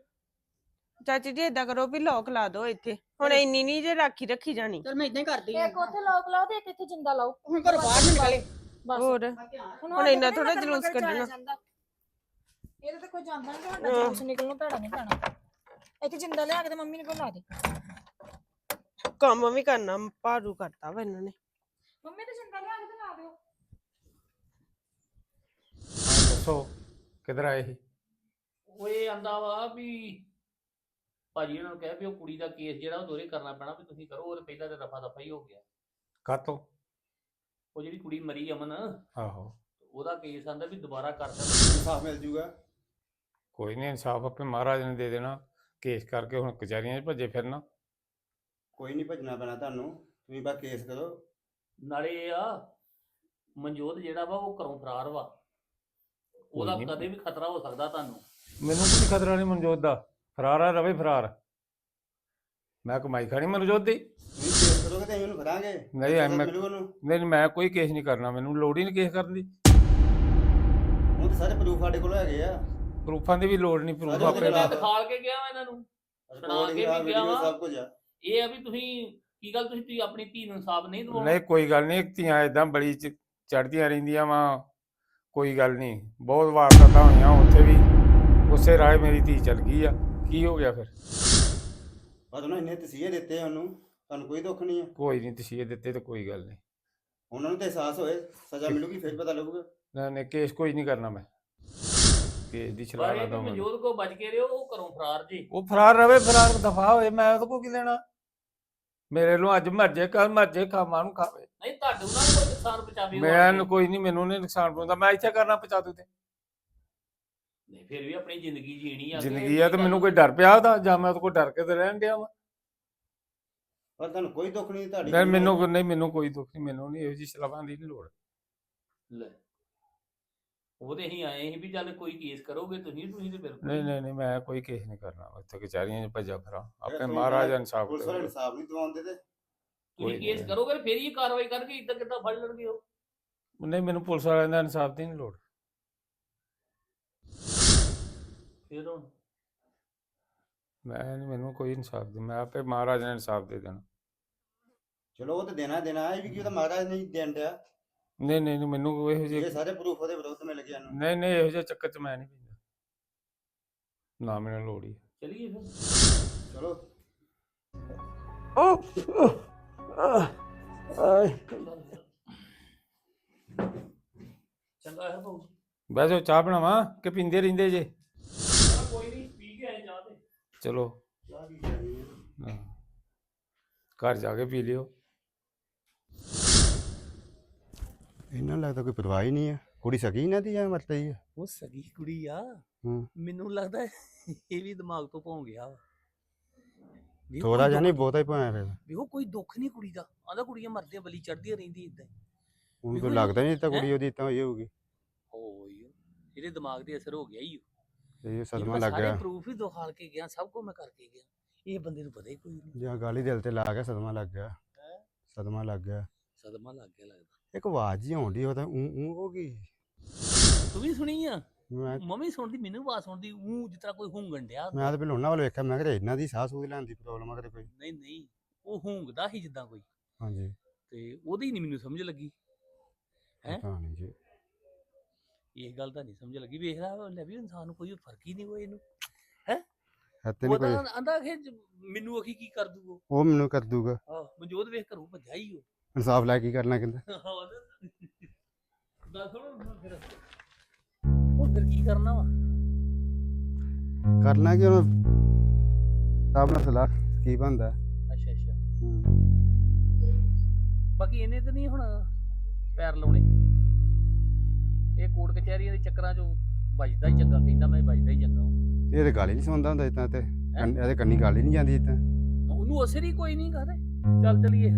Speaker 2: ਚਾਚੀ ਜੀ ਏਦਾਂ ਕਰੋ ਵੀ ਲੋਕ ਲਾ ਦਿਓ ਇੱਥੇ। ਹੁਣ ਇੰਨੀ ਨਹੀਂ ਜੇ ਰਾਖੀ ਰੱਖੀ ਜਾਣੀ।
Speaker 3: ਚਲ ਮੈਂ ਇਦਾਂ ਹੀ ਕਰਦੀ ਆ
Speaker 1: ਇੱਕ ਉੱਥੇ ਲੋਕ ਲਾਓ ਤੇ ਇੱਕ ਇੱਥੇ ਜਿੰਦਾ ਲਾਓ।
Speaker 3: ਹੁਣ ਘਰੋਂ ਬਾਹਰ ਨਾ ਨਿਕਲੇ।
Speaker 1: ਬਸ
Speaker 2: ਹੋਰ?
Speaker 1: ਹੁਣ
Speaker 2: ਇੰਨਾ
Speaker 1: ਮਗਰ
Speaker 2: ਜਲੂਸ ਕੱਢਣਾ।
Speaker 1: ਇਹਦੇ ਤੇ ਕੋਈ ਜਾਂਦਾ ਨਹੀਂ ਤੁਹਾਡਾ
Speaker 2: ਹਾਂ।
Speaker 1: ਜਲੂਸ ਨਿਕਲਣਾ ਭੈੜਾ ਨਹੀਂ ਪੈਣਾ। ਇੱਥੇ ਜਿੰਦਾ ਲਿਆ ਕੇ ਤੇ ਮੰਮੀ ਨੂੰ ਕੋਲ ਲਾ ਦੇ।
Speaker 2: ਕੰਮ ਵੀ ਕਰਨਾ ਭਾਰੂ ਕਰਤਾ ਵਾ ਇਹਨਾਂ ਨੇ।
Speaker 1: ਮੰਮੀ ਤੇ ਜਿੰਦਾ ਲਿਆ ਕੇ ਤੇ ਲਾ ਦਿਓ।
Speaker 8: ਦੱਸੋ ਕਿੱਧਰ ਆਏ ਸੀ?
Speaker 4: ਉਹ ਇਹ ਆਂਦਾ ਵਾ ਵੀ ਭਾਜੀ ਉਹਨਾਂ ਨੂੰ ਕਹਿ ਵੀ ਉਹ ਕੁੜੀ ਦਾ ਕੇਸ ਜਿਹੜਾ ਉਹ ਦੋਰੇ ਕਰਨਾ ਪੈਣਾ ਵੀ ਤੁਸੀਂ ਕਰੋ ਉਹ ਪਹਿਲਾਂ ਤੇ ਰਫਾ ਦਫਾ ਹੀ ਹੋ ਗਿਆ।
Speaker 8: ਕਾਤੋਂ?
Speaker 4: ਉਹ ਜਿਹੜੀ ਕੁੜੀ ਮਰੀ ਅਮਨ
Speaker 8: ਆਹੋ।
Speaker 4: ਉਹਦਾ ਕੇਸ ਆਂਦਾ ਵੀ ਦੁਬਾਰਾ ਕਰ ਦੇਣਾ।
Speaker 6: ਇਨਸਾਫ ਮਿਲ ਜੂਗਾ।
Speaker 8: ਕੋਈ ਨਹੀਂ ਇਨਸਾਫ ਆਪੇ ਮਹਾਰਾਜ ਨੇ ਦੇ ਦੇਣਾ। ਕੇਸ ਕਰਕੇ ਹੁਣ ਕਚਹਿਰੀਆਂ 'ਚ ਭੱਜੇ ਫਿਰਨਾ।
Speaker 6: ਕੋਈ ਨਹੀਂ ਭੱਜਣਾ ਪੈਣਾ ਤੁਹਾਨੂੰ ਤੁਸੀਂ ਬਸ ਕੇਸ ਕਰੋ।
Speaker 4: ਨਾਲੇ ਇਹ ਆ ਮਨਜੋਤ ਜਿਹੜਾ ਵਾ ਉਹ ਘਰੋਂ ਫਰਾਰ ਵਾ। ਉਹਦਾ। ਕਦੇ ਵੀ ਖਤਰਾ ਹੋ ਸਕਦਾ ਤੁਹਾਨੂੰ।
Speaker 8: ਮੈਨੂੰ ਕੋਈ ਖਤਰਾ ਨਹੀਂ ਮਨਜੋਤ ਦਾ। ਫਰਾਰ ਆ ਰਵੇ ਫਰਾਰ। ਮੈਂ ਕਮਾਈ ਖਾਣੀ ਮਨਜੋਤ ਦੀ।
Speaker 6: ਤੁਸੀਂ ਕੇਸ ਕਰੋਗੇ ਤੇ ਅਸੀਂ ਉਹਨੂੰ ਫੜਾਂਗੇ।
Speaker 8: ਨਹੀਂ ਐ ਮੈਂ
Speaker 6: ਉਹਨੂੰ।
Speaker 8: ਨਹੀਂ ਨਹੀਂ, ਮੈਂ ਕੋਈ ਕੇਸ ਨਹੀਂ ਕਰਨਾ। ਮੈਨੂੰ ਲੋੜ ਹੀ ਨਹੀਂ ਕੇਸ ਕਰਨ ਦੀ।
Speaker 6: ਹੁਣ ਤਾਂ ਸਾਰੇ ਪ੍ਰੂਫ ਸਾਡੇ ਕੋਲ ਹੈਗੇ ਆ।
Speaker 8: ਪ੍ਰੂਫਾਂ ਦੀ ਵੀ ਲੋੜ ਨਹੀਂ ਪ੍ਰੂਫ ਆਪੇ
Speaker 4: ਮੈਂ
Speaker 6: ਨਾਲ-
Speaker 4: ਦਿਖਾਲ ਕੇ ਗਿਆ ਵਾ ਇਹਨਾਂ ਨੂੰ।
Speaker 6: ਰਿਕਾਰਡਿੰਗ
Speaker 4: ਕੇ ਵੀ ਗਿਆ ਵਾਂ।
Speaker 6: ਸਭ ਕੁਝ ਆ।
Speaker 4: ਇਹ ਆ ਵੀ ਤੁਸੀਂ ਕੀ ਗੱਲ ਤੁਸੀਂ ਤੁਸੀਂ ਆਪਣੀ ਧੀ ਨੂੰ ਇਨਸਾਫ ਨਹੀਂ ਦਿਵਾਉਣਾ?
Speaker 8: ਨਹੀਂ ਕੋਈ ਗੱਲ ਨਹੀਂ ਧੀਆਂ ਇਦਾਂ ਬੜੀ ਚ ਚੜਦੀਆਂ ਰਹਿੰਦੀਆਂ ਵਾ। ਕੋਈ ਗੱਲ ਨਹੀਂ ਬਹੁਤ ਵਾਰਦਾਤਾਂ ਹੋਈਆਂ ਉੱਥੇ ਵੀ। ਉਸੇ ਰਾਹ ਮੇਰੀ ਧੀ ਚਲ ਗਈ ਆ। ਕੀ ਹੋ ਗਿਆ ਫਿਰ?
Speaker 6: ਪਰ ਉਹਨਾਂ ਇੰਨੇ ਤਸੀਹੇ ਦਿੱਤੇ ਉਹਨੂੰ ਤੁਹਾਨੂੰ ਕੋਈ ਦੁੱਖ ਨਹੀਂ ਆ?
Speaker 8: ਕੋਈ ਨਹੀਂ ਤਸੀਹੇ ਦਿੱਤੇ ਤੇ ਕੋਈ ਗੱਲ ਨਹੀਂ।
Speaker 6: ਉਹਨਾਂ ਨੂੰ ਤੇ ਅਹਿਸਾਸ ਹੋਏ ਸਜ਼ਾ ਮਿਲੂਗੀ ਫਿਰ ਪਤਾ ਲੱਗੂਗਾ।
Speaker 8: ਨਾ ਨਹੀਂ ਕੇਸ ਕੋਈ ਨਹੀਂ ਕਰਨਾ ਮੈਂ। ਕੇਸ ਦੀ
Speaker 4: ਪਰ
Speaker 8: ਛਲਾਹ
Speaker 4: ਇਹ
Speaker 8: ਨਾ
Speaker 4: ਵੀ
Speaker 8: ਦਵਾਂ
Speaker 4: ਮਨਜੋਤ ਕੋ ਬਚ ਕੇ ਰਿਓ ਉਹ ਘਰੋਂ ਫਰਾਰ ਜੀ।
Speaker 8: ਉਹ ਫਰਾਰ ਰਵੇ ਫਰਾਰ ਦਫਾ ਹੋਏ ਮੈਂ ਉਹਦੇ ਕੋਲ ਕੀ ਲੈਣਾ ਮੇਰੇ ਨੂੰ ਅੱਜ ਮਰ ਜੇ ਕੱਲ ਮਰ ਜੇ ਖਾਵਾਂ ਨੂੰ ਖਾਵੇ।
Speaker 4: ਨਹੀਂ ਤੁਹਾਡੇ ਉਹਨਾਂ ਨੂੰ ਕੋਈ ਨੁਕਸਾਨ ਪਹੁੰਚਾਵੇ ਉਹ
Speaker 8: ਮੈਂ
Speaker 4: ਆਪਣੀ।
Speaker 8: ਕੋਈ ਨਹੀਂ ਮੈਨੂੰ ਨਹੀਂ ਨੁਕਸਾਨ ਪਹੁੰਚਦਾ ਮੈਂ ਇੱਥੇ ਕਰਨਾ ਪਹੁੰਚਾ ਦੂ ਤੇ।
Speaker 4: ਨਹੀਂ ਫਿਰ ਵੀ ਆਪਣੀ ਜ਼ਿੰਦਗੀ ਜੀਣੀ ਆ
Speaker 8: ਜ਼ਿੰਦਗੀ ਆ ਤੇ
Speaker 4: ਕੀ
Speaker 8: ਮੈਨੂੰ ਕੋਈ ਡਰ ਪਿਆ ਉਹਦਾ ਜਾਂ ਮੈਂ ਉਹਦੇ ਕੋਲ ਡਰ ਕੇ ਤੇ ਰਹਿਣ ਡਿਆ ਵਾ।
Speaker 6: ਪਰ ਤੁਹਾਨੂੰ ਕੋਈ ਦੁੱਖ ਨਹੀਂ ਤੁਹਾਡੀ
Speaker 8: ਨਹੀਂ ਮੈਨੂੰ। ਨਹੀਂ। ਮੈਨੂੰ ਕੋਈ ਦੁੱਖ ਨਹੀਂ ਮੈਨੂੰ ਨਹੀਂ ਇਹੋ ਜਿਹੀ ਸਲਾਹਾਂ ਦੀ ਨਹੀਂ ਲੋੜ।
Speaker 4: ਲੈ। ਉਹਦੇ ਹੀ ਆਏ ਸੀ ਵੀ ਚੱਲ ਕੋਈ ਕੇਸ ਕਰੋਗੇ ਤੁਸੀਂ ਤੁਸੀਂ ਤੇ ਬਿਲਕੁਲ
Speaker 8: ਨਹੀਂ ਨਹੀਂ ਨਹੀਂ ਮੈਂ ਕੋਈ ਕੇਸ ਨਹੀਂ ਕਰਨਾ ਇੱਥੇ ਕਚਹਿਰੀਆਂ 'ਚ ਭੱਜਾ ਫਿਰਾਂ। ਆਪੇ ਮਹਾਰਾਜ ਇਨਸਾਫ
Speaker 6: ਪੁਲਿਸ ਵਾਲੇ
Speaker 8: ਦੇਵੇ
Speaker 6: ਇਨਸਾਫ ਨਹੀਂ ਦਿਵਾਉਂਦੇ ਤੇ।
Speaker 4: ਤੁਸੀਂ ਕੇਸ। ਕਰੋਗੇ ਤੇ ਫਿਰ ਹੀ ਕਾਰਵਾਈ ਕਰਕੇ ਇੱਦਾਂ ਕਿੱਦਾਂ ਫੜ ਲੈਣਗੇ ਉਹ?
Speaker 8: ਨਹੀਂ ਮੈਨੂੰ ਪੁਲਿਸ ਵਾਲਿਆਂ ਦਾ ਇਨਸਾਫ ਦੀ ਨਹੀਂ ਲੋੜ।
Speaker 4: ਫਿਰ ਹੁਣ?
Speaker 8: ਮੈਂ ਨਹੀਂ ਮੈਨੂੰ ਕੋਈ ਇਨਸਾਫ ਦੀ ਮੈਂ ਆਪੇ ਮਹਾਰਾਜ ਨੇ ਇਨਸਾਫ ਦੇ ਦੇਣਾ।
Speaker 6: ਚਲੋ ਉਹ ਤੇ ਦੇਣਾ ਦੇਣਾ। ਇਹ ਵੀ ਕੀ ਉਹਦਾ ਮਹਾਰਾਜ ਨਹੀਂ ਦੇਣ ਡਿਆ।
Speaker 8: ਨਹੀਂ ਨਹੀਂ ਨਹੀਂ, ਮੈਨੂੰ ਕੋਈ ਇਹੋ
Speaker 6: ਇਹ
Speaker 8: ਜਿਹੇ
Speaker 6: ਸਾਰੇ ਪ੍ਰੂਫ ਉਹਦੇ ਵਿਰੁੱਧ ਮਿਲ ਗਏ ਨੂੰ
Speaker 8: ਨਹੀਂ ਨਹੀਂ ਇਹੋ ਜਿਹੇ ਚੱਕਰ 'ਚ ਮੈਂ ਨਹੀਂ ਪੈਂਦਾ। ਨਾ ਮੈਨੂੰ ਲੋੜ ਹੀ
Speaker 4: ਚਲਿਏ ਫਿਰ।
Speaker 6: ਚਲੋ।
Speaker 4: ਚੰਗਾ ਹੈ ਭਾਊ
Speaker 8: ਬਹਿ ਜਾਓ ਚਾਹ ਬਣਾਵਾਂ ਕਿ ਪੀਂਦੇ ਰਹਿੰਦੇ ਜੇ।
Speaker 4: ਚਲੋ ਕੋਈ ਨਹੀਂ ਪੀ ਕੇ ਆਏ ਚਾਹ ਤੇ।
Speaker 8: ਚਲੋ। ਹਾਂ। ਘਰ ਜਾ ਕੇ ਪੀ ਲਿਓ।
Speaker 6: ਇਹਨਾਂ ਨੂੰ ਲੱਗਦਾ ਕੋਈ ਪਰਵਾਹ ਹੀ ਨਹੀਂ ਆ। ਕੁੜੀ ਸਕੀ ਇਹਨਾਂ ਦੀ ਜਾਂ ਮਰਦੀ ਆ?
Speaker 4: ਉਹ ਸਗੀ ਕੁੜੀ ਆ।
Speaker 6: ਹੂੰ।
Speaker 4: ਮੈਨੂੰ ਲੱਗਦਾ ਇਹ ਵੀ ਦਿਮਾਗ ਤੋਂ ਭੌਂ ਗਿਆ ਵਾ। ਵੀ ਉਹ
Speaker 6: ਥੋੜਾ
Speaker 4: ਕੋਈ
Speaker 6: ਜਿਹਾ ਨਹੀਂ ਬਹੁਤਾ ਹੀ ਭਾਵੇਂ ਫਿਰ।
Speaker 4: ਵੀ ਉਹ ਕੋਈ ਦੁੱਖ ਨਹੀਂ ਕੁੜੀ ਦਾ। ਆਂਦਾ ਕੁੜੀਆਂ ਮਰਦੀਆਂ ਬਲੀ ਚੜਦੀਆਂ ਰਹਿੰਦੀ ਇਦਾਂ
Speaker 6: ਉਹਨੂੰ ਕੋਈ ਲੱਗਦਾ ਨਹੀਂ ਤਾਂ
Speaker 4: ਹੈਂ?
Speaker 6: ਕੁੜੀ ਉਹਦੀ ਇਦਾਂ ਹੋਈ ਹੋਊਗੀ।
Speaker 4: ਹੋਈ ਇਹਦੇ ਦਿਮਾਗ ਤੇ ਅਸਰ ਹੋ ਗਿਆ ਹੀ
Speaker 6: ਇਹ ਸਦਮਾ
Speaker 4: ਮੈਂ
Speaker 6: ਲੱਗ
Speaker 4: ਸਾਰੇ
Speaker 6: ਗਿਆ।
Speaker 4: ਪ੍ਰੂਫ ਹੀ ਦਿਖਾਲ ਕੇ ਗਿਆ ਸਭ ਕੁਝ ਮੈਂ ਕਰਕੇ ਗਿਆ। ਇਹ ਬੰਦੇ ਨੂੰ ਪਤਾ ਹੀ ਕੋਈ ਨਹੀਂ।
Speaker 6: ਜਾਂ ਗਾਲੀ ਦਿਲ ਤੇ ਲਾ ਗਿਆ ਸਦਮਾ ਲੱਗ ਗਿਆ।
Speaker 4: ਹੈਂ?
Speaker 6: ਸਦਮਾ ਲੱਗ ਗਿਆ।
Speaker 4: ਸਦਮਾ ਲੱਗ ਗਿਆ ਲੱਗਦਾ।
Speaker 6: ਇੱਕ ਆਵਾਜ਼ ਜੀ ਆਉਂਦੀ ਉਹ ਤਾਂ ਊਂ ਊਂ ਹੋ ਗਈ।
Speaker 4: ਤੂੰ ਵੀ ਸੁਣੀ ਆ?
Speaker 6: ਮੈਂ
Speaker 4: ਮੰਮੀ ਸੁਣਦੀ ਮੈਨੂੰ ਆਵਾਜ਼ ਸੁਣਦੀ ਉਹ ਜਿਸ ਤਰ੍ਹਾਂ ਕੋਈ ਹੁੰਗਣ ਡਿਆ।
Speaker 6: ਮੈਂ ਤਾਂ ਪਹਿਲਾਂ ਉਹਨਾਂ ਵੱਲ ਵੇਖਿਆ ਮੈਂ ਕਿਹਾ ਇਹਨਾਂ ਦੀ ਸਾਹ ਸੂਹ ਲੈਣ ਦੀ ਪ੍ਰੋਬਲਮ ਆ ਕਰੇ ਕੋਈ।
Speaker 4: ਨਹੀਂ ਨਹੀਂ ਉਹ ਹੁੰਗਦਾ ਹੀ ਜਿੱਦਾਂ ਕੋਈ।
Speaker 6: ਹਾਂਜੀ।
Speaker 4: ਤੇ ਉਹਦੀ ਨਹੀਂ ਮੈਨੂੰ ਸਮਝ ਲੱਗੀ। ਹੈਂ?
Speaker 6: ਪਤਾ ਨਹੀਂ ਜੀ।
Speaker 4: ਇਹ ਗੱਲ ਤਾਂ ਨਹੀਂ ਸਮਝ ਲੱਗੀ। ਵੇਖਦਾ ਲੈ ਵੀ ਇਨਸਾਨ ਨੂੰ ਕੋਈ ਫ਼ਰਕ ਹੀ ਨਹੀਂ ਹੋਏ ਇਹਨੂੰ।
Speaker 6: ਹੈ? ਤੇ
Speaker 4: ਉਹ
Speaker 6: ਨਹੀਂ ਕੋਈ।
Speaker 4: ਤਾਂ ਆਂਦਾ ਕਿ ਜ- ਮੈਨੂੰ ਅਖੀ ਕੀ ਕਰ ਦੂ ਉਹ
Speaker 6: ਉਹ ਮੈਨੂੰ ਕਰ ਦੂਗਾ।
Speaker 4: ਆਹ ਮਨਜੋਤ ਵੇਖ ਘਰੋਂ ਭੱਜਾ ਹੀ ਉਹ।
Speaker 6: ਇਨਸਾਫ ਲੈ ਕੇ ਕਰਨਾ ਕਹਿੰਦਾ।
Speaker 4: ਗੱਲ ਸੁਣ ਫਿਰ। ਉਹ ਫਿਰ ਕੀ ਕਰਨਾ ਵਾ?
Speaker 6: ਕਰਨਾ ਕਿ ਉਹਨੂੰ ਸਾਹਬ ਨਾਲ ਸਲਾਹ ਕੀ ਬੰਦਾ
Speaker 4: ਅੱਛਾ ਅੱਛਾ। ਬਾਕੀ ਇਹਨੇ ਤਾਂ ਨਹੀਂ ਹੁਣ ਪੈਰ ਲਾਉਣੇ। ਇਹ ਕੋਰਟ ਕਚਹਿਰੀਆਂ ਦੇ ਚੱਕਰਾਂ 'ਚੋਂ ਵੱਜਦਾ ਹੀ ਚੰਗਾ ਕਹਿੰਦਾ ਮੈਂ ਵੱਜਦਾ ਹੀ ਚੰਗਾ।
Speaker 6: ਇਹ ਤੇ ਗੱਲ ਹੀ ਨਹੀਂ ਸੁਣਦਾ ਹੁੰਦਾ ਇਤਾਂ ਤੇ। ਕੰਨ- ਇਹਦੇ ਕੰਨੀ ਗੱਲ ਹੀ ਨਹੀਂ ਜਾਂਦੀ ਇਤਾਂ
Speaker 4: ਉਹਨੂੰ ਅਸਰ ਹੀ ਕੋਈ ਨਹੀਂ ਕਹਦੇ। ਚੱਲ ਚਲੀਏ।